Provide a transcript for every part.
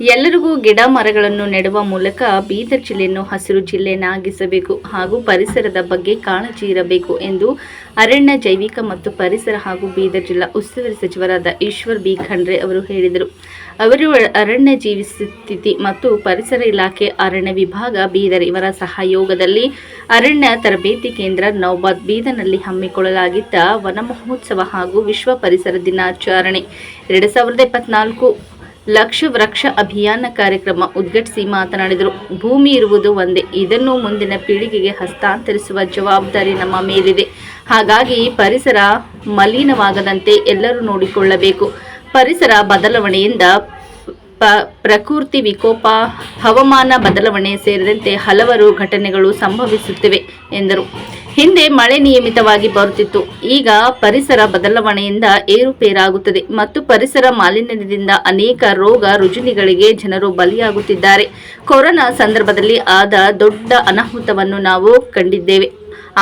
ಎಲ್ಲರಿಗೂ ಗಿಡ ಮರಗಳನ್ನು ನೆಡುವ ಮೂಲಕ ಬೀದರ್ ಜಿಲ್ಲೆಯನ್ನು ಹಸಿರು ಜಿಲ್ಲೆಯನ್ನಾಗಿಸಬೇಕು ಹಾಗೂ ಪರಿಸರದ ಬಗ್ಗೆ ಕಾಳಜಿ ಇರಬೇಕು ಎಂದು ಅರಣ್ಯ, ಜೈವಿಕ ಮತ್ತು ಪರಿಸರ ಹಾಗೂ ಬೀದರ್ ಜಿಲ್ಲಾ ಉಸ್ತುವಾರಿ ಸಚಿವರಾದ ಈಶ್ವರ್ ಬಿ. ಖಂಡ್ರೆ ಅವರು ಹೇಳಿದರು. ಅವರು ಅರಣ್ಯ ಜೀವಿ ಮತ್ತು ಪರಿಸರ ಇಲಾಖೆ ಅರಣ್ಯ ವಿಭಾಗ ಬೀದರ್ ಇವರ ಸಹಯೋಗದಲ್ಲಿ ಅರಣ್ಯ ತರಬೇತಿ ಕೇಂದ್ರ ನೌಬಾದ್ ಬೀದರ್ನಲ್ಲಿ ಹಮ್ಮಿಕೊಳ್ಳಲಾಗಿದ್ದ ವನ ಮಹೋತ್ಸವ ಹಾಗೂ ವಿಶ್ವ ಪರಿಸರ ದಿನಾಚರಣೆ. ಎರಡು ಸಾವಿರದ ಇಪ್ಪತ್ನಾಲ್ಕು ಲಕ್ಷ ವೃಕ್ಷ ಅಭಿಯಾನ ಕಾರ್ಯಕ್ರಮ ಉದ್ಘಾಟಿಸಿ ಮಾತನಾಡಿದರು. ಭೂಮಿ ಇರುವುದು ಒಂದೇ, ಇದನ್ನು ಮುಂದಿನ ಪೀಳಿಗೆಗೆ ಹಸ್ತಾಂತರಿಸುವ ಜವಾಬ್ದಾರಿ ನಮ್ಮ ಮೇಲಿದೆ. ಹಾಗಾಗಿ ಪರಿಸರ ಮಲಿನವಾಗದಂತೆ ಎಲ್ಲರೂ ನೋಡಿಕೊಳ್ಳಬೇಕು. ಪರಿಸರ ಬದಲಾವಣೆಯಿಂದ ಪ- ಪ್ರಕೃತಿ ವಿಕೋಪ, ಹವಾಮಾನ ಬದಲಾವಣೆ ಸೇರಿದಂತೆ ಹಲವಾರು ಘಟನೆಗಳು ಸಂಭವಿಸುತ್ತಿವೆ, ಎಂದರು. ಹಿಂದೆ ಮಳೆ ನಿಯಮಿತವಾಗಿ ಬರುತ್ತಿತ್ತು. ಈಗ ಪರಿಸರ ಬದಲಾವಣೆಯಿಂದ ಏರುಪೇರಾಗುತ್ತದೆ ಮತ್ತು ಪರಿಸರ ಮಾಲಿನ್ಯದಿಂದ ಅನೇಕ ರೋಗ ರುಜಿನಿಗಳಿಗೆ ಜನರು ಬಲಿಯಾಗುತ್ತಿದ್ದಾರೆ. ಕೊರೋನಾ ಸಂದರ್ಭದಲ್ಲಿ ಆದ ದೊಡ್ಡ ಅನಾಹುತವನ್ನು ನಾವು ಕಂಡಿದ್ದೇವೆ.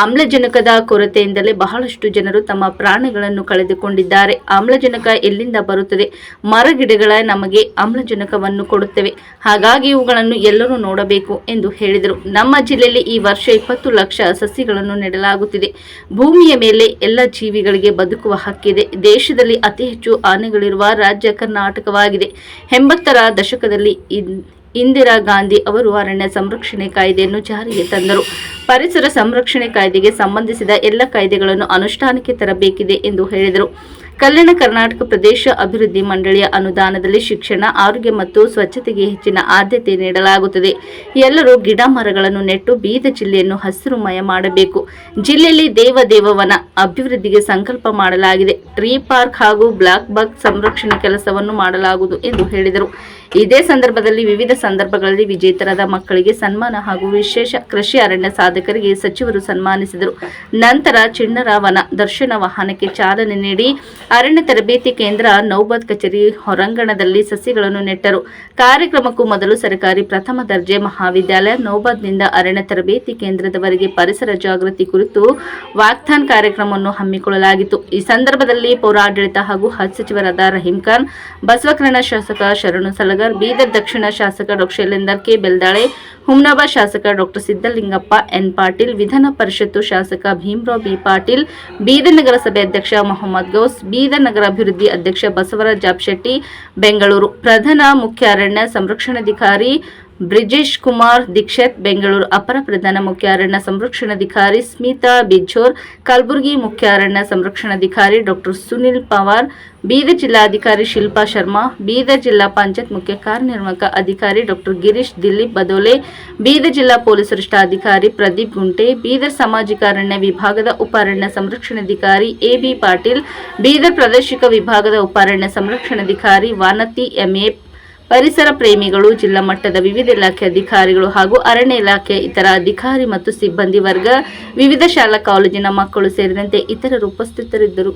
ಆಮ್ಲಜನಕದ ಕೊರತೆಯಿಂದಲೇ ಬಹಳಷ್ಟು ಜನರು ತಮ್ಮ ಪ್ರಾಣಗಳನ್ನು ಕಳೆದುಕೊಂಡಿದ್ದಾರೆ. ಆಮ್ಲಜನಕ ಎಲ್ಲಿಂದ ಬರುತ್ತದೆ? ಮರಗಿಡಗಳ ನಮಗೆ ಆಮ್ಲಜನಕವನ್ನು ಕೊಡುತ್ತವೆ. ಹಾಗಾಗಿ ಇವುಗಳನ್ನು ಎಲ್ಲರೂ ನೋಡಬೇಕು ಎಂದು ಹೇಳಿದರು. ನಮ್ಮ ಜಿಲ್ಲೆಯಲ್ಲಿ ಈ ವರ್ಷ ಇಪ್ಪತ್ತು ಲಕ್ಷ ಸಸಿಗಳನ್ನು ನೆಡಲಾಗುತ್ತಿದೆ. ಭೂಮಿಯ ಮೇಲೆ ಎಲ್ಲ ಜೀವಿಗಳಿಗೆ ಬದುಕುವ ಹಕ್ಕಿದೆ. ದೇಶದಲ್ಲಿ ಅತಿ ಹೆಚ್ಚು ಆನೆಗಳಿರುವ ರಾಜ್ಯ ಕರ್ನಾಟಕವಾಗಿದೆ. ಎಂಬತ್ತರ ದಶಕದಲ್ಲಿ ಇಂದಿರಾ ಗಾಂಧಿ ಅವರು ಅರಣ್ಯ ಸಂರಕ್ಷಣೆ ಕಾಯ್ದೆಯನ್ನು ಜಾರಿಗೆ ತಂದರು. ಪರಿಸರ ಸಂರಕ್ಷಣೆ ಕಾಯ್ದೆಗೆ ಸಂಬಂಧಿಸಿದ ಎಲ್ಲ ಕಾಯ್ದೆಗಳನ್ನು ಅನುಷ್ಠಾನಕ್ಕೆ ತರಬೇಕಿದೆ ಎಂದು ಹೇಳಿದರು. ಕಲ್ಯಾಣ ಕರ್ನಾಟಕ ಪ್ರದೇಶ ಅಭಿವೃದ್ಧಿ ಮಂಡಳಿಯ ಅನುದಾನದಲ್ಲಿ ಶಿಕ್ಷಣ, ಆರೋಗ್ಯ ಮತ್ತು ಸ್ವಚ್ಛತೆಗೆ ಹೆಚ್ಚಿನ ಆದ್ಯತೆ ನೀಡಲಾಗುತ್ತದೆ. ಎಲ್ಲರೂ ಗಿಡ ಮರಗಳನ್ನು ನೆಟ್ಟು ಬೀದ ಜಿಲ್ಲೆಯನ್ನು ಹಸಿರುಮಯ ಮಾಡಬೇಕು. ಜಿಲ್ಲೆಯಲ್ಲಿ ದೇವ ದೇವವನ ಅಭಿವೃದ್ಧಿಗೆ ಸಂಕಲ್ಪ ಮಾಡಲಾಗಿದೆ. ಟ್ರೀ ಪಾರ್ಕ್ ಹಾಗೂ ಬ್ಲಾಕ್ ಬಾಗ್ ಸಂರಕ್ಷಣೆ ಕೆಲಸವನ್ನು ಮಾಡಲಾಗುವುದು ಎಂದು ಹೇಳಿದರು. ಇದೇ ಸಂದರ್ಭದಲ್ಲಿ ವಿವಿಧ ಸಂದರ್ಭಗಳಲ್ಲಿ ವಿಜೇತರಾದ ಮಕ್ಕಳಿಗೆ ಸನ್ಮಾನ ಹಾಗೂ ವಿಶೇಷ ಕೃಷಿ ಅರಣ್ಯ ಸಾಧಕರಿಗೆ ಸಚಿವರು ಸನ್ಮಾನಿಸಿದರು. ನಂತರ ಚಿಣ್ಣರ ವನ ದರ್ಶನ ವಾಹನಕ್ಕೆ ಚಾಲನೆ ನೀಡಿ ಅರಣ್ಯ ತರಬೇತಿ ಕೇಂದ್ರ ನೌಬಾದ್ ಕಚೇರಿ ಹೊರಾಂಗಣದಲ್ಲಿ ಸಸಿಗಳನ್ನು ನೆಟ್ಟರು. ಕಾರ್ಯಕ್ರಮಕ್ಕೂ ಮೊದಲು ಸರ್ಕಾರಿ ಪ್ರಥಮ ದರ್ಜೆ ಮಹಾವಿದ್ಯಾಲಯ ನೌಬಾದ್ನಿಂದ ಅರಣ್ಯ ತರಬೇತಿ ಕೇಂದ್ರದವರೆಗೆ ಪರಿಸರ ಜಾಗೃತಿ ಕುರಿತು ವಾಕ್ಥಾನ್ ಕಾರ್ಯಕ್ರಮವನ್ನು ಹಮ್ಮಿಕೊಳ್ಳಲಾಗಿತ್ತು. ಈ ಸಂದರ್ಭದಲ್ಲಿ ಪೌರಾಡಳಿತ ಹಾಗೂ ಹಜ್ ಸಚಿವರಾದ ರಹೀಂ ಖಾನ್, ಬಸವಕರಣ ಶಾಸಕ ಶರಣು ಸಲಗರ್ ಬೀದರ್ ದಕ್ಷಿಣ ಶಾಸಕ ಡಾಕ್ಟರ್ ಶೈಲೇಂದರ್ ಕೆ. ಬೆಲ್ದಾಳೆ, ಹುಮ್ನಾಬಾದ್ ಶಾಸಕ ಡಾಕ್ಟರ್ ಸಿದ್ದಲಿಂಗಪ್ಪ, ಎನ್. ಪಾಟೀಲ್, ವಿಧಾನ ಪರಿಷತ್ತು ಶಾಸಕ ಭೀಮರಾವ್ ಬಿ. ಪಾಟೀಲ್, ಬೀದರ್ ನಗರಸಭೆ ಅಧ್ಯಕ್ಷ ಮೊಹಮ್ಮದ್ ಗೌಸ್, ಬೀದರ್ ನಗರ ಅಭಿವೃದ್ಧಿ ಅಧ್ಯಕ್ಷ ಬಸವರಾಜ್ ಜಾಬ್ಶೆಟ್ಟಿ, ಬೆಂಗಳೂರು ಪ್ರಧಾನ ಮುಖ್ಯ ಅರಣ್ಯ ಸಂರಕ್ಷಣಾಧಿಕಾರಿ ಬ್ರಿಜೇಶ್ ಕುಮಾರ್ ದೀಕ್ಷಿತ್, ಬೆಂಗಳೂರು ಅಪರ ಪ್ರಧಾನ ಮುಖ್ಯ ಅರಣ್ಯ ಸಂರಕ್ಷಣಾಧಿಕಾರಿ ಸ್ಮಿತಾ ಬಿಜೋರ್ ಕಲಬುರಗಿ ಮುಖ್ಯ ಅರಣ್ಯ ಸಂರಕ್ಷಣಾಧಿಕಾರಿ ಡಾಕ್ಟರ್ ಸುನಿಲ್ ಪವಾರ್ ಬೀದರ್ ಜಿಲ್ಲಾಧಿಕಾರಿ ಶಿಲ್ಪಾ ಶರ್ಮಾ ಬೀದರ್ ಜಿಲ್ಲಾ ಪಂಚಾಯತ್ ಮುಖ್ಯ ಕಾರ್ಯನಿರ್ವಾಹಕ ಅಧಿಕಾರಿ ಡಾಕ್ಟರ್ ಗಿರೀಶ್ ದಿಲೀಪ್ ಬದೋಲೆ ಬೀದರ್ ಜಿಲ್ಲಾ ಪೊಲೀಸ್ ವರಿಷ್ಠಾಧಿಕಾರಿ ಪ್ರದೀಪ್ ಗುಂಟೆ ಬೀದರ್ ಸಾಮಾಜಿಕ ಅರಣ್ಯ ವಿಭಾಗದ ಉಪ ಅರಣ್ಯ ಸಂರಕ್ಷಣಾಧಿಕಾರಿ ಎಬಿ ಪಾಟೀಲ್ ಬೀದರ್ ಪ್ರಾದೇಶಿಕ ವಿಭಾಗದ ಉಪ ಅರಣ್ಯ ಸಂರಕ್ಷಣಾಧಿಕಾರಿ ವಾನತಿ ಎಂಎ ಪರಿಸರ ಪ್ರೇಮಿಗಳು ಜಿಲ್ಲಾ ಮಟ್ಟದ ವಿವಿಧ ಇಲಾಖೆ ಅಧಿಕಾರಿಗಳು ಹಾಗೂ ಅರಣ್ಯ ಇಲಾಖೆ ಇತರ ಅಧಿಕಾರಿ ಮತ್ತು ಸಿಬ್ಬಂದಿ ವರ್ಗ ವಿವಿಧ ಶಾಲಾ ಕಾಲೇಜಿನ ಮಕ್ಕಳು ಸೇರಿದಂತೆ ಇತರರು ಉಪಸ್ಥಿತರಿದ್ದರು.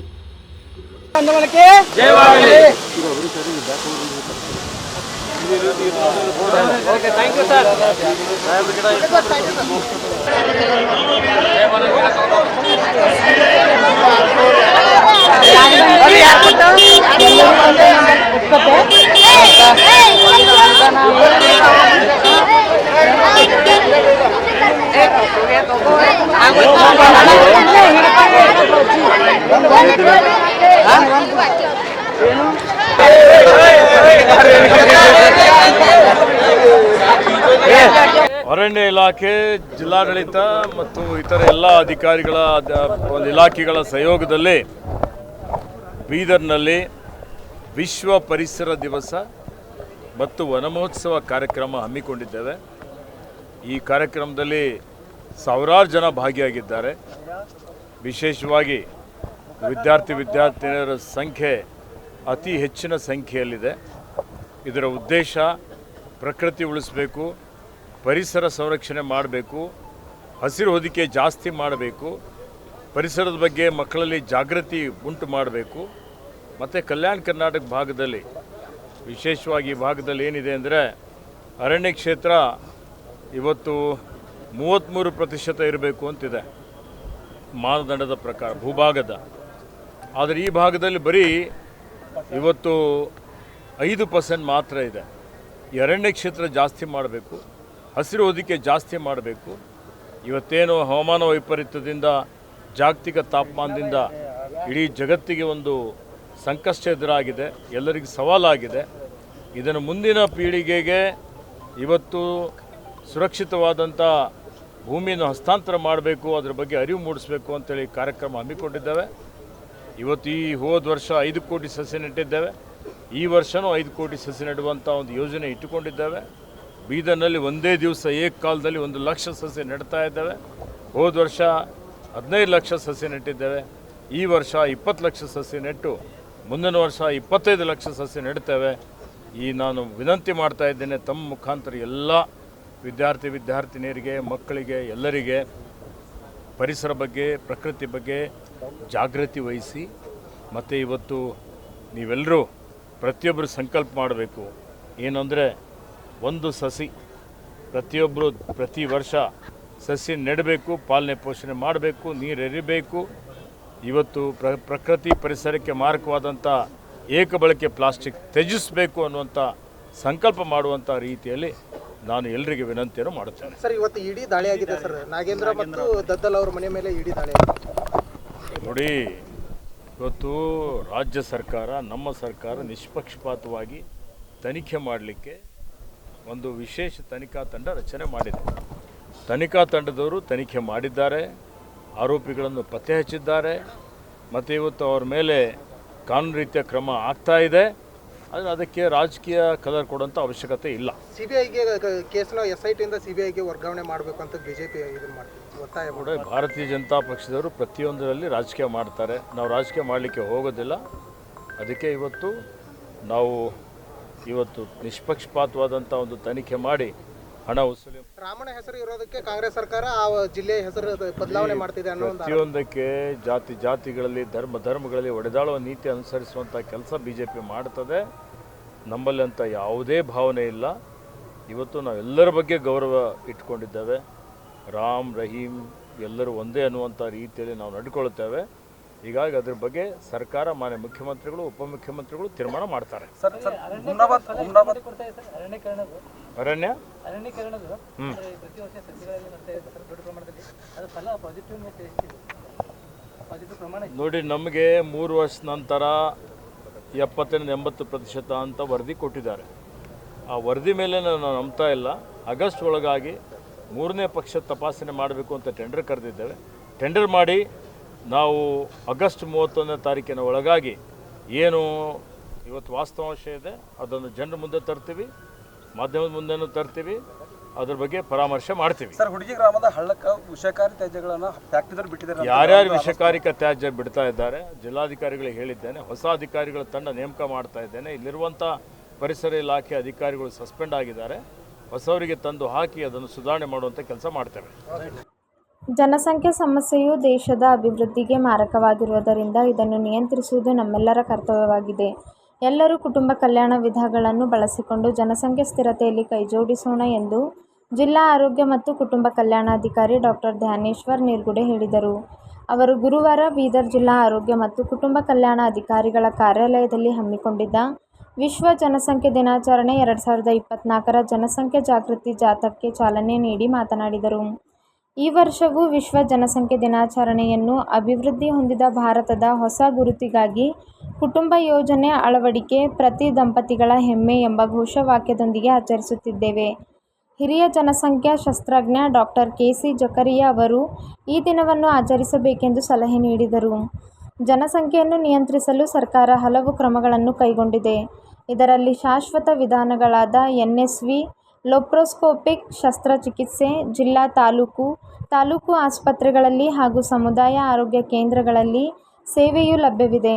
ಅರಣ್ಯ ಇಲಾಖೆ ಜಿಲ್ಲಾಡಳಿತ ಮತ್ತು ಇತರ ಎಲ್ಲ ಅಧಿಕಾರಿಗಳ ಒಂದು ಇಲಾಖೆಗಳ ಸಹಯೋಗದಲ್ಲಿ ಬೀದರ್ನಲ್ಲಿ ವಿಶ್ವ ಪರಿಸರ ದಿವಸ ಮತ್ತು ವನಮಹೋತ್ಸವ ಕಾರ್ಯಕ್ರಮ ಹಮ್ಮಿಕೊಂಡಿದ್ದೇವೆ. ಈ ಕಾರ್ಯಕ್ರಮದಲ್ಲಿ ಸಾವಿರಾರು ಜನ ಭಾಗಿಯಾಗಿದ್ದಾರೆ. ವಿಶೇಷವಾಗಿ ವಿದ್ಯಾರ್ಥಿ ವಿದ್ಯಾರ್ಥಿನಿಯರ ಸಂಖ್ಯೆ ಅತಿ ಹೆಚ್ಚಿನ ಸಂಖ್ಯೆಯಲ್ಲಿದೆ. ಇದರ ಉದ್ದೇಶ ಪ್ರಕೃತಿ ಉಳಿಸಬೇಕು, ಪರಿಸರ ಸಂರಕ್ಷಣೆ ಮಾಡಬೇಕು, ಹಸಿರು ಹೊದಿಕೆ ಜಾಸ್ತಿ ಮಾಡಬೇಕು, ಪರಿಸರದ ಬಗ್ಗೆ ಮಕ್ಕಳಲ್ಲಿ ಜಾಗೃತಿ ಉಂಟು ಮಾಡಬೇಕು. ಮತ್ತು ಕಲ್ಯಾಣ ಕರ್ನಾಟಕ ಭಾಗದಲ್ಲಿ ವಿಶೇಷವಾಗಿ ಈ ಭಾಗದಲ್ಲಿ ಏನಿದೆ ಅಂದರೆ ಅರಣ್ಯ ಕ್ಷೇತ್ರ ಇವತ್ತು ಮೂವತ್ತ್ಮೂರು ಪ್ರತಿಶತ ಇರಬೇಕು ಅಂತಿದೆ ಮಾನದಂಡದ ಪ್ರಕಾರ, ಭೂಭಾಗದ. ಆದರೆ ಈ ಭಾಗದಲ್ಲಿ ಬರೀ ಇವತ್ತು ಐದು ಪರ್ಸೆಂಟ್ ಮಾತ್ರ ಇದೆ. ಅರಣ್ಯ ಕ್ಷೇತ್ರ ಜಾಸ್ತಿ ಮಾಡಬೇಕು, ಹಸಿರು ಹೊದಿಕೆ ಜಾಸ್ತಿ ಮಾಡಬೇಕು. ಇವತ್ತೇನು ಹವಾಮಾನ ವೈಪರೀತ್ಯದಿಂದ, ಜಾಗತಿಕ ತಾಪಮಾನದಿಂದ ಇಡೀ ಜಗತ್ತಿಗೆ ಒಂದು ಸಂಕಷ್ಟ ಎದುರಾಗಿದೆ ಎಲ್ಲರಿಗೂ ಸವಾಲಾಗಿದೆ. ಇದನ್ನು ಮುಂದಿನ ಪೀಳಿಗೆಗೆ ಇವತ್ತು ಸುರಕ್ಷಿತವಾದಂಥ ಭೂಮಿಯನ್ನು ಹಸ್ತಾಂತರ ಮಾಡಬೇಕು, ಅದರ ಬಗ್ಗೆ ಅರಿವು ಮೂಡಿಸಬೇಕು ಅಂತೇಳಿ ಕಾರ್ಯಕ್ರಮ ಹಮ್ಮಿಕೊಂಡಿದ್ದೇವೆ. ಇವತ್ತು ಈ ಹೋದ ವರ್ಷ ಐದು ಕೋಟಿ ಸಸಿ ನೆಟ್ಟಿದ್ದೇವೆ. ಈ ವರ್ಷವೂ ಐದು ಕೋಟಿ ಸಸಿ ನೆಡುವಂಥ ಒಂದು ಯೋಜನೆ ಇಟ್ಟುಕೊಂಡಿದ್ದೇವೆ. ಬೀದರ್ನಲ್ಲಿ ಒಂದೇ ದಿವಸ ಏಕಕಾಲದಲ್ಲಿ ಒಂದು ಲಕ್ಷ ಸಸಿ ನೆಡ್ತಾ ಇದ್ದೇವೆ. ಹೋದ ವರ್ಷ ಹದಿನೈದು ಲಕ್ಷ ಸಸಿ ನೆಟ್ಟಿದ್ದೇವೆ. ಈ ವರ್ಷ ಇಪ್ಪತ್ತು ಲಕ್ಷ ಸಸಿ ನೆಟ್ಟು ಮುಂದಿನ ವರ್ಷ ಇಪ್ಪತ್ತೈದು ಲಕ್ಷ ಸಸಿ ನೆಡ್ತೇವೆ ಈ ನಾನು ವಿನಂತಿ ಮಾಡ್ತಾ ಇದ್ದೇನೆ ತಮ್ಮ ಮುಖಾಂತರ ಎಲ್ಲ ವಿದ್ಯಾರ್ಥಿ ವಿದ್ಯಾರ್ಥಿನಿಯರಿಗೆ, ಮಕ್ಕಳಿಗೆ, ಎಲ್ಲರಿಗೆ ಪರಿಸರ ಬಗ್ಗೆ, ಪ್ರಕೃತಿ ಬಗ್ಗೆ ಜಾಗೃತಿ ವಹಿಸಿ, ಮತ್ತು ಇವತ್ತು ನೀವೆಲ್ಲರೂ ಪ್ರತಿಯೊಬ್ಬರು ಸಂಕಲ್ಪ ಮಾಡಬೇಕು. ಏನಂದರೆ ಒಂದು ಸಸಿ ಪ್ರತಿಯೊಬ್ಬರು ಪ್ರತಿ ವರ್ಷ ಸಸಿ ನೆಡಬೇಕು, ಪಾಲನೆ ಪೋಷಣೆ ಮಾಡಬೇಕು ನೀರು ಎರಿಬೇಕು ಇವತ್ತು ಪ್ರ ಪ್ರಕೃತಿ ಪರಿಸರಕ್ಕೆ ಮಾರಕವಾದಂಥ ಏಕಬಳಕೆ ಪ್ಲಾಸ್ಟಿಕ್ ತ್ಯಜಿಸಬೇಕು ಅನ್ನುವಂಥ ಸಂಕಲ್ಪ ಮಾಡುವಂಥ ರೀತಿಯಲ್ಲಿ ನಾನು ಎಲ್ಲರಿಗೆ ವಿನಂತಿಯನ್ನು ಮಾಡುತ್ತೇನೆ. ಸರ್ ಇವತ್ತು ಇಡೀ ದಾಳಿ ಆಗಿದೆ ಸರ್. ನಾಗೇಂದ್ರ ಮತ್ತು ದದ್ದಲ್ ಅವರ ಮನೆ ಮೇಲೆ ಇಡೀ ದಾಳಿ ನೋಡಿ ಇವತ್ತು ರಾಜ್ಯ ಸರ್ಕಾರ ನಮ್ಮ ಸರ್ಕಾರ ನಿಷ್ಪಕ್ಷಪಾತವಾಗಿ ತನಿಖೆ ಮಾಡಲಿಕ್ಕೆ ಒಂದು ವಿಶೇಷ ತನಿಖಾ ತಂಡ ರಚನೆ ಮಾಡಿದೆ. ತನಿಖಾ ತಂಡದವರು ತನಿಖೆ ಮಾಡಿದ್ದಾರೆ. ಆರೋಪಿಗಳನ್ನು ಪತ್ತೆ ಹಚ್ಚಿದ್ದಾರೆ. ಮತ್ತು ಇವತ್ತು ಅವ್ರ ಮೇಲೆ ಕಾನೂನು ರೀತಿಯ ಕ್ರಮ ಆಗ್ತಾ ಇದೆ. ಆದರೆ ಅದಕ್ಕೆ ರಾಜಕೀಯ ಕಲರ್ ಕೊಡೋಂಥ ಅವಶ್ಯಕತೆ ಇಲ್ಲ. ಸಿ ಬಿ ಐಗೆ ಕೇಸ್ನ ಎಸ್ ಐ ಟಿಯಿಂದ ಸಿ ಬಿ ಐಗೆ ವರ್ಗಾವಣೆ ಮಾಡಬೇಕು ಅಂತ ಬಿ ಜೆ ಪಿ ಇದನ್ನು ಮಾಡ್ತೀವಿ ಒತ್ತಾಯ ಕೂಡ ಭಾರತೀಯ ಜನತಾ ಪಕ್ಷದವರು ಪ್ರತಿಯೊಂದರಲ್ಲಿ ರಾಜಕೀಯ ಮಾಡ್ತಾರೆ. ನಾವು ರಾಜಕೀಯ ಮಾಡಲಿಕ್ಕೆ ಹೋಗೋದಿಲ್ಲ. ಅದಕ್ಕೆ ಇವತ್ತು ನಾವು ಇವತ್ತು ನಿಷ್ಪಕ್ಷಪಾತವಾದಂಥ ಒಂದು ತನಿಖೆ ಮಾಡಿ ಹಣ ವಸೂಲಿ ರಾಮನ ಹೆಸರು ಇರೋದಕ್ಕೆ ಕಾಂಗ್ರೆಸ್ ಸರ್ಕಾರ ಆ ಜಿಲ್ಲೆಯ ಹೆಸರು ಬದಲಾವಣೆ ಮಾಡ್ತಿದೆ ಅನ್ನೋ ಒಂದು ಪ್ರತಿಯೊಂದಕ್ಕೆ ಜಾತಿ ಜಾತಿಗಳಲ್ಲಿ ಧರ್ಮ ಧರ್ಮಗಳಲ್ಲಿ ಒಡೆದಾಳುವ ನೀತಿ ಅನುಸರಿಸುವಂಥ ಕೆಲಸ ಬಿ ಜೆ ಪಿ ಮಾಡ್ತದೆ. ನಮ್ಮಲ್ಲಿ ಅಂತ ಯಾವುದೇ ಭಾವನೆ ಇಲ್ಲ. ಇವತ್ತು ನಾವೆಲ್ಲರ ಬಗ್ಗೆ ಗೌರವ ಇಟ್ಕೊಂಡಿದ್ದೇವೆ. ರಾಮ್ ರಹೀಮ್ ಎಲ್ಲರೂ ಒಂದೇ ಅನ್ನುವಂಥ ರೀತಿಯಲ್ಲಿ ನಾವು ನಡ್ಕೊಳ್ತೇವೆ. ಹೀಗಾಗಿ ಅದ್ರ ಬಗ್ಗೆ ಸರ್ಕಾರ ಮಾನ್ಯ ಮುಖ್ಯಮಂತ್ರಿಗಳು ಉಪಮುಖ್ಯಮಂತ್ರಿಗಳು ತೀರ್ಮಾನ ಮಾಡ್ತಾರೆ. ಅರಣ್ಯ? ಅರಣ್ಯೀಕರಣದ್ದು ಹ್ಮ್. ಪ್ರತಿ ವರ್ಷ ಸಸಿಗಳಲ್ಲಿ ಬರ್ತಾ ಇದೆ ಸರ್ ದೊಡ್ಡ ಪ್ರಮಾಣದಲ್ಲಿ ಅದು ಫಲ ಪಾಸಿಟಿವ್ ಪಾಸಿಟಿವ್ ಪ್ರಮಾಣ ನೋಡಿ ನಮಗೆ ಮೂರು ವರ್ಷ ನಂತರ ಎಪ್ಪತ್ತರಿಂದ ಎಂಬತ್ತು ಪ್ರತಿಶತ ಅಂತ ವರದಿ ಕೊಟ್ಟಿದ್ದಾರೆ. ಆ ವರದಿ ಮೇಲೆ ನಾನು ನಂಬ್ತಾ ಇಲ್ಲ. ಆಗಸ್ಟ್ ಒಳಗಾಗಿ ಮೂರನೇ ಪಕ್ಷ ತಪಾಸಣೆ ಮಾಡಬೇಕು ಅಂತ ಟೆಂಡರ್ ಕರೆದಿದ್ದೇವೆ. ಟೆಂಡರ್ ಮಾಡಿ ನಾವು ಆಗಸ್ಟ್ ಮೂವತ್ತೊಂದನೇ ತಾರೀಕಿನ ಒಳಗಾಗಿ ಏನು ಇವತ್ತು ವಾಸ್ತವಾಂಶ ಇದೆ ಅದನ್ನು ಜನರ ಮುಂದೆ ತರ್ತೀವಿ. ಮಾಧ್ಯಮದ ಮುಂದೆನೂ ತರ್ತೀವಿ ಅದ್ರ ಬಗ್ಗೆ ಪರಾಮರ್ಶೆ ಮಾಡ್ತೀವಿ. ಸರ್ ಹುಡುಗಿ ಗ್ರಾಮದ ಹಳ್ಳಕ್ಕ ವಿಷಕಾರಿ ತ್ಯಾಜ್ಯಗಳನ್ನ ಫ್ಯಾಕ್ಟ್ರಿದಲ್ಲಿ ಬಿಟ್ಟಿದ್ದಾರೆ ಯಾರ್ಯಾರು ವಿಷಕಾರಿಕ ತ್ಯಾಜ್ಯ ಬಿಡ್ತಾ ಇದ್ದಾರೆ ಜಿಲ್ಲಾಧಿಕಾರಿಗಳಿಗೆ ಹೇಳಿದ್ದೇನೆ ಹೊಸ ಅಧಿಕಾರಿಗಳ ತಂಡ ನೇಮಕ ಮಾಡ್ತಾ ಇದ್ದೇನೆ. ಇಲ್ಲಿರುವಂಥ ಪರಿಸರ ಇಲಾಖೆ ಅಧಿಕಾರಿಗಳು ಸಸ್ಪೆಂಡ್ ಆಗಿದ್ದಾರೆ ಹೊಸವರಿಗೆ ತಂದು ಹಾಕಿ ಅದನ್ನು ಸುಧಾರಣೆ ಮಾಡುವಂಥ ಕೆಲಸ ಮಾಡ್ತೇವೆ. ಜನಸಂಖ್ಯೆ ಸಮಸ್ಯೆಯು ದೇಶದ ಅಭಿವೃದ್ಧಿಗೆ ಮಾರಕವಾಗಿರುವುದರಿಂದ ಇದನ್ನು ನಿಯಂತ್ರಿಸುವುದು ನಮ್ಮೆಲ್ಲರ ಕರ್ತವ್ಯವಾಗಿದೆ. ಎಲ್ಲರೂ ಕುಟುಂಬ ಕಲ್ಯಾಣ ವಿಧಗಳನ್ನು ಬಳಸಿಕೊಂಡು ಜನಸಂಖ್ಯೆ ಸ್ಥಿರತೆಯಲ್ಲಿ ಕೈಜೋಡಿಸೋಣ ಎಂದು ಜಿಲ್ಲಾ ಆರೋಗ್ಯ ಮತ್ತು ಕುಟುಂಬ ಕಲ್ಯಾಣಾಧಿಕಾರಿ ಡಾಕ್ಟರ್ ಧ್ಯಾನೇಶ್ವರ್ ನಿರ್ಗುಡೆ ಹೇಳಿದರು. ಅವರು ಗುರುವಾರ ಬೀದರ್ ಜಿಲ್ಲಾ ಆರೋಗ್ಯ ಮತ್ತು ಕುಟುಂಬ ಕಲ್ಯಾಣ ಅಧಿಕಾರಿಗಳ ಕಾರ್ಯಾಲಯದಲ್ಲಿ ಹಮ್ಮಿಕೊಂಡಿದ್ದ ವಿಶ್ವ ಜನಸಂಖ್ಯೆ ದಿನಾಚರಣೆ ಎರಡು ಸಾವಿರದ ಇಪ್ಪತ್ತ್ನಾಲ್ಕರ ಜನಸಂಖ್ಯೆ ಜಾಗೃತಿ ಜಾಥಾಕ್ಕೆ ಚಾಲನೆ ನೀಡಿ ಮಾತನಾಡಿದರು. ಈ ವರ್ಷವೂ ವಿಶ್ವ ಜನಸಂಖ್ಯೆ ದಿನಾಚರಣೆಯನ್ನು ಅಭಿವೃದ್ಧಿ ಹೊಂದಿದ ಭಾರತದ ಹೊಸ ಗುರುತಿಗಾಗಿ ಕುಟುಂಬ ಯೋಜನೆ ಅಳವಡಿಕೆ ಪ್ರತಿ ದಂಪತಿಗಳ ಹೆಮ್ಮೆ ಎಂಬ ಘೋಷವಾಕ್ಯದೊಂದಿಗೆ ಆಚರಿಸುತ್ತಿದ್ದೇವೆ. ಹಿರಿಯ ಜನಸಂಖ್ಯಾ ಶಸ್ತ್ರಜ್ಞ ಡಾಕ್ಟರ್ ಕೆ. ಸಿ. ಜಕರಿಯಾ ಅವರು ಈ ದಿನವನ್ನು ಆಚರಿಸಬೇಕೆಂದು ಸಲಹೆ ನೀಡಿದರು. ಜನಸಂಖ್ಯೆಯನ್ನು ನಿಯಂತ್ರಿಸಲು ಸರ್ಕಾರ ಹಲವು ಕ್ರಮಗಳನ್ನು ಕೈಗೊಂಡಿದೆ. ಇದರಲ್ಲಿ ಶಾಶ್ವತ ವಿಧಾನಗಳಾದ ಎನ್ ಎಸ್ ವಿ ಲೊಪ್ರೋಸ್ಕೋಪಿಕ್ ಶಸ್ತ್ರಚಿಕಿತ್ಸೆ, ಜಿಲ್ಲಾ ತಾಲೂಕು ತಾಲೂಕು ಆಸ್ಪತ್ರೆಗಳಲ್ಲಿ ಹಾಗೂ ಸಮುದಾಯ ಆರೋಗ್ಯ ಕೇಂದ್ರಗಳಲ್ಲಿ ಸೇವೆಯು ಲಭ್ಯವಿದೆ.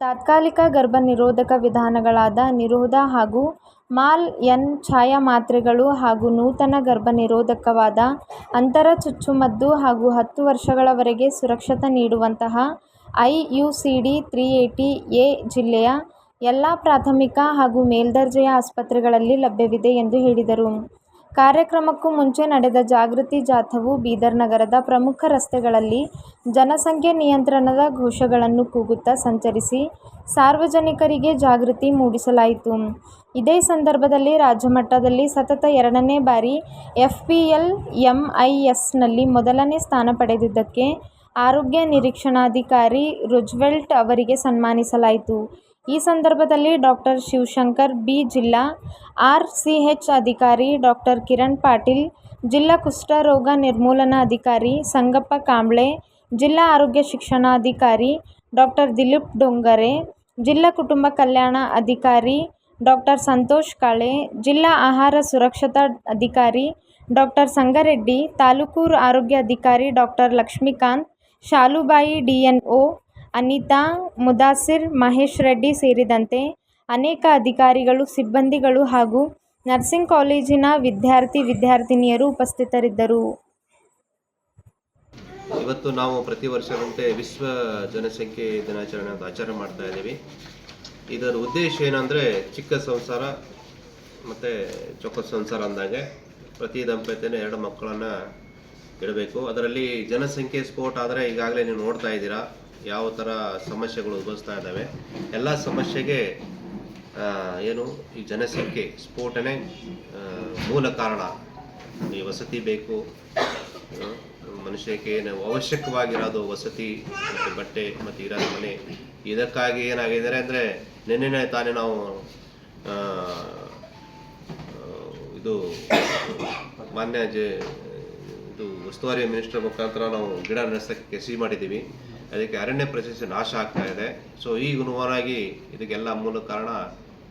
ತಾತ್ಕಾಲಿಕ ಗರ್ಭ ನಿರೋಧಕ ವಿಧಾನಗಳಾದ ನಿರೋಧ ಹಾಗೂ ಮಾಲ್ ಎನ್ ಛಾಯಾ ಮಾತ್ರೆಗಳು ಹಾಗೂ ನೂತನ ಗರ್ಭ ನಿರೋಧಕವಾದ ಅಂತರ ಚುಚ್ಚುಮದ್ದು ಹಾಗೂ ಹತ್ತು ವರ್ಷಗಳವರೆಗೆ ಸುರಕ್ಷತೆ ನೀಡುವಂತಹ I U C D three eighty A ಜಿಲ್ಲೆಯ ಎಲ್ಲ ಪ್ರಾಥಮಿಕ ಹಾಗೂ ಮೇಲ್ದರ್ಜೆಯ ಆಸ್ಪತ್ರೆಗಳಲ್ಲಿ ಲಭ್ಯವಿದೆ ಎಂದು ಹೇಳಿದರು. ಕಾರ್ಯಕ್ರಮಕ್ಕೂ ಮುಂಚೆ ನಡೆದ ಜಾಗೃತಿ ಜಾಥಾವು ಬೀದರ್ ನಗರದ ಪ್ರಮುಖ ರಸ್ತೆಗಳಲ್ಲಿ ಜನಸಂಖ್ಯೆ ನಿಯಂತ್ರಣದ ಘೋಷಗಳನ್ನು ಕೂಗುತ್ತಾ ಸಂಚರಿಸಿ ಸಾರ್ವಜನಿಕರಿಗೆ ಜಾಗೃತಿ ಮೂಡಿಸಲಾಯಿತು. ಇದೇ ಸಂದರ್ಭದಲ್ಲಿ ರಾಜ್ಯಮಟ್ಟದಲ್ಲಿ ಸತತ ಎರಡನೇ ಬಾರಿ F P L M I ಎಸ್ನಲ್ಲಿ ಮೊದಲನೇ ಸ್ಥಾನ ಪಡೆದಿದ್ದಕ್ಕೆ ಆರೋಗ್ಯ ನಿರೀಕ್ಷಣಾಧಿಕಾರಿ ರುಜ್ವೆಲ್ಟ್ ಅವರಿಗೆ ಸನ್ಮಾನಿಸಲಾಯಿತು. ಈ ಸಂದರ್ಭದಲ್ಲಿ ಡಾಕ್ಟರ್ ಶಿವಶಂಕರ್, ಬಿ ಜಿಲ್ಲಾ ಆರ್ ಸಿ ಎಚ್ ಅಧಿಕಾರಿ ಡಾಕ್ಟರ್ ಕಿರಣ್ ಪಾಟೀಲ್, ಜಿಲ್ಲಾ ಕುಷ್ಠರೋಗ ನಿರ್ಮೂಲನಾ ಅಧಿಕಾರಿ ಸಂಗಪ್ಪ ಕಾಂಬ್ಳೆ, ಜಿಲ್ಲಾ ಆರೋಗ್ಯ ಶಿಕ್ಷಣಾಧಿಕಾರಿ ಡಾಕ್ಟರ್ ದಿಲೀಪ್ ಡೊಂಗರೆ, ಜಿಲ್ಲಾ ಕುಟುಂಬ ಕಲ್ಯಾಣ ಅಧಿಕಾರಿ ಡಾಕ್ಟರ್ ಸಂತೋಷ್ ಕಾಳೆ, ಜಿಲ್ಲಾ ಆಹಾರ ಸುರಕ್ಷತಾ ಅಧಿಕಾರಿ ಡಾಕ್ಟರ್ ಸಂಗರೆಡ್ಡಿ ತಾಲೂಕು ಆರೋಗ್ಯ ಅಧಿಕಾರಿ ಡಾಕ್ಟರ್ ಲಕ್ಷ್ಮೀಕಾಂತ್, ಶಾಲುಬಾಯಿ ಡಿಎನ್ಒ ಅನಿತಾ, ಮುದಾಸಿರ್, ಮಹೇಶ್ ರೆಡ್ಡಿ ಸೇರಿದಂತೆ ಅನೇಕ ಅಧಿಕಾರಿಗಳು, ಸಿಬ್ಬಂದಿಗಳು ಹಾಗೂ ನರ್ಸಿಂಗ್ ಕಾಲೇಜಿನ ವಿದ್ಯಾರ್ಥಿ ವಿದ್ಯಾರ್ಥಿನಿಯರು ಉಪಸ್ಥಿತರಿದ್ದರು. ಇವತ್ತು ನಾವು ಪ್ರತಿ ವರ್ಷದಂತೆ ವಿಶ್ವ ಜನಸಂಖ್ಯೆ ದಿನಾಚರಣೆ ಆಚರಣೆ ಮಾಡ್ತಾ ಇದ್ದೀವಿ. ಇದರ ಉದ್ದೇಶ ಏನಂದರೆ ಚಿಕ್ಕ ಸಂಸಾರ ಮತ್ತು ಚೊಕ್ಕ ಸಂಸಾರ ಅಂದಾಗೆ ಪ್ರತಿ ದಂಪತಿನೇ ಎರಡು ಮಕ್ಕಳನ್ನು ಇಡಬೇಕು. ಅದರಲ್ಲಿ ಜನಸಂಖ್ಯೆ ಸ್ಫೋಟ ಆದರೆ ಈಗಾಗಲೇ ನೀವು ನೋಡ್ತಾ ಇದ್ದೀರಾ. ಯಾವ ಥರ ಸಮಸ್ಯೆಗಳು ಉದ್ಭವಿಸ್ತಾ ಇದ್ದಾವೆ, ಎಲ್ಲ ಸಮಸ್ಯೆಗೆ ಏನು, ಈ ಜನಸಂಖ್ಯೆ ಸ್ಫೋಟನೆ ಮೂಲ ಕಾರಣ. ಈ ವಸತಿ ಬೇಕು ಮನುಷ್ಯಕ್ಕೆ ಏನು ಅವಶ್ಯಕವಾಗಿರೋದು ವಸತಿ ಮತ್ತು ಬಟ್ಟೆ ಮತ್ತು ಇರೋದು ಮನೆ. ಇದಕ್ಕಾಗಿ ಏನಾಗಿದ್ದಾರೆ ಅಂದರೆ, ನಿನ್ನೆನೆ ತಾನೇ ನಾವು ಇದು, ಮಾನ್ಯ ಜೆ, ಇದು ಉಸ್ತುವಾರಿ ಮಿನಿಸ್ಟರ್ ಮುಖಾಂತರ ನಾವು ಗಿಡ ನೆಡ್ಸೋಕ್ಕೆ ಸಿ ಮಾಡಿದ್ದೀವಿ. ಅದಕ್ಕೆ ಅರಣ್ಯ ಪ್ರದೇಶ ನಾಶ ಆಗ್ತಾ ಇದೆ. ಸೊ ಈಗ ನುವಾರಾಗಿ ಇದಕ್ಕೆಲ್ಲ ಮೂಲ ಕಾರಣ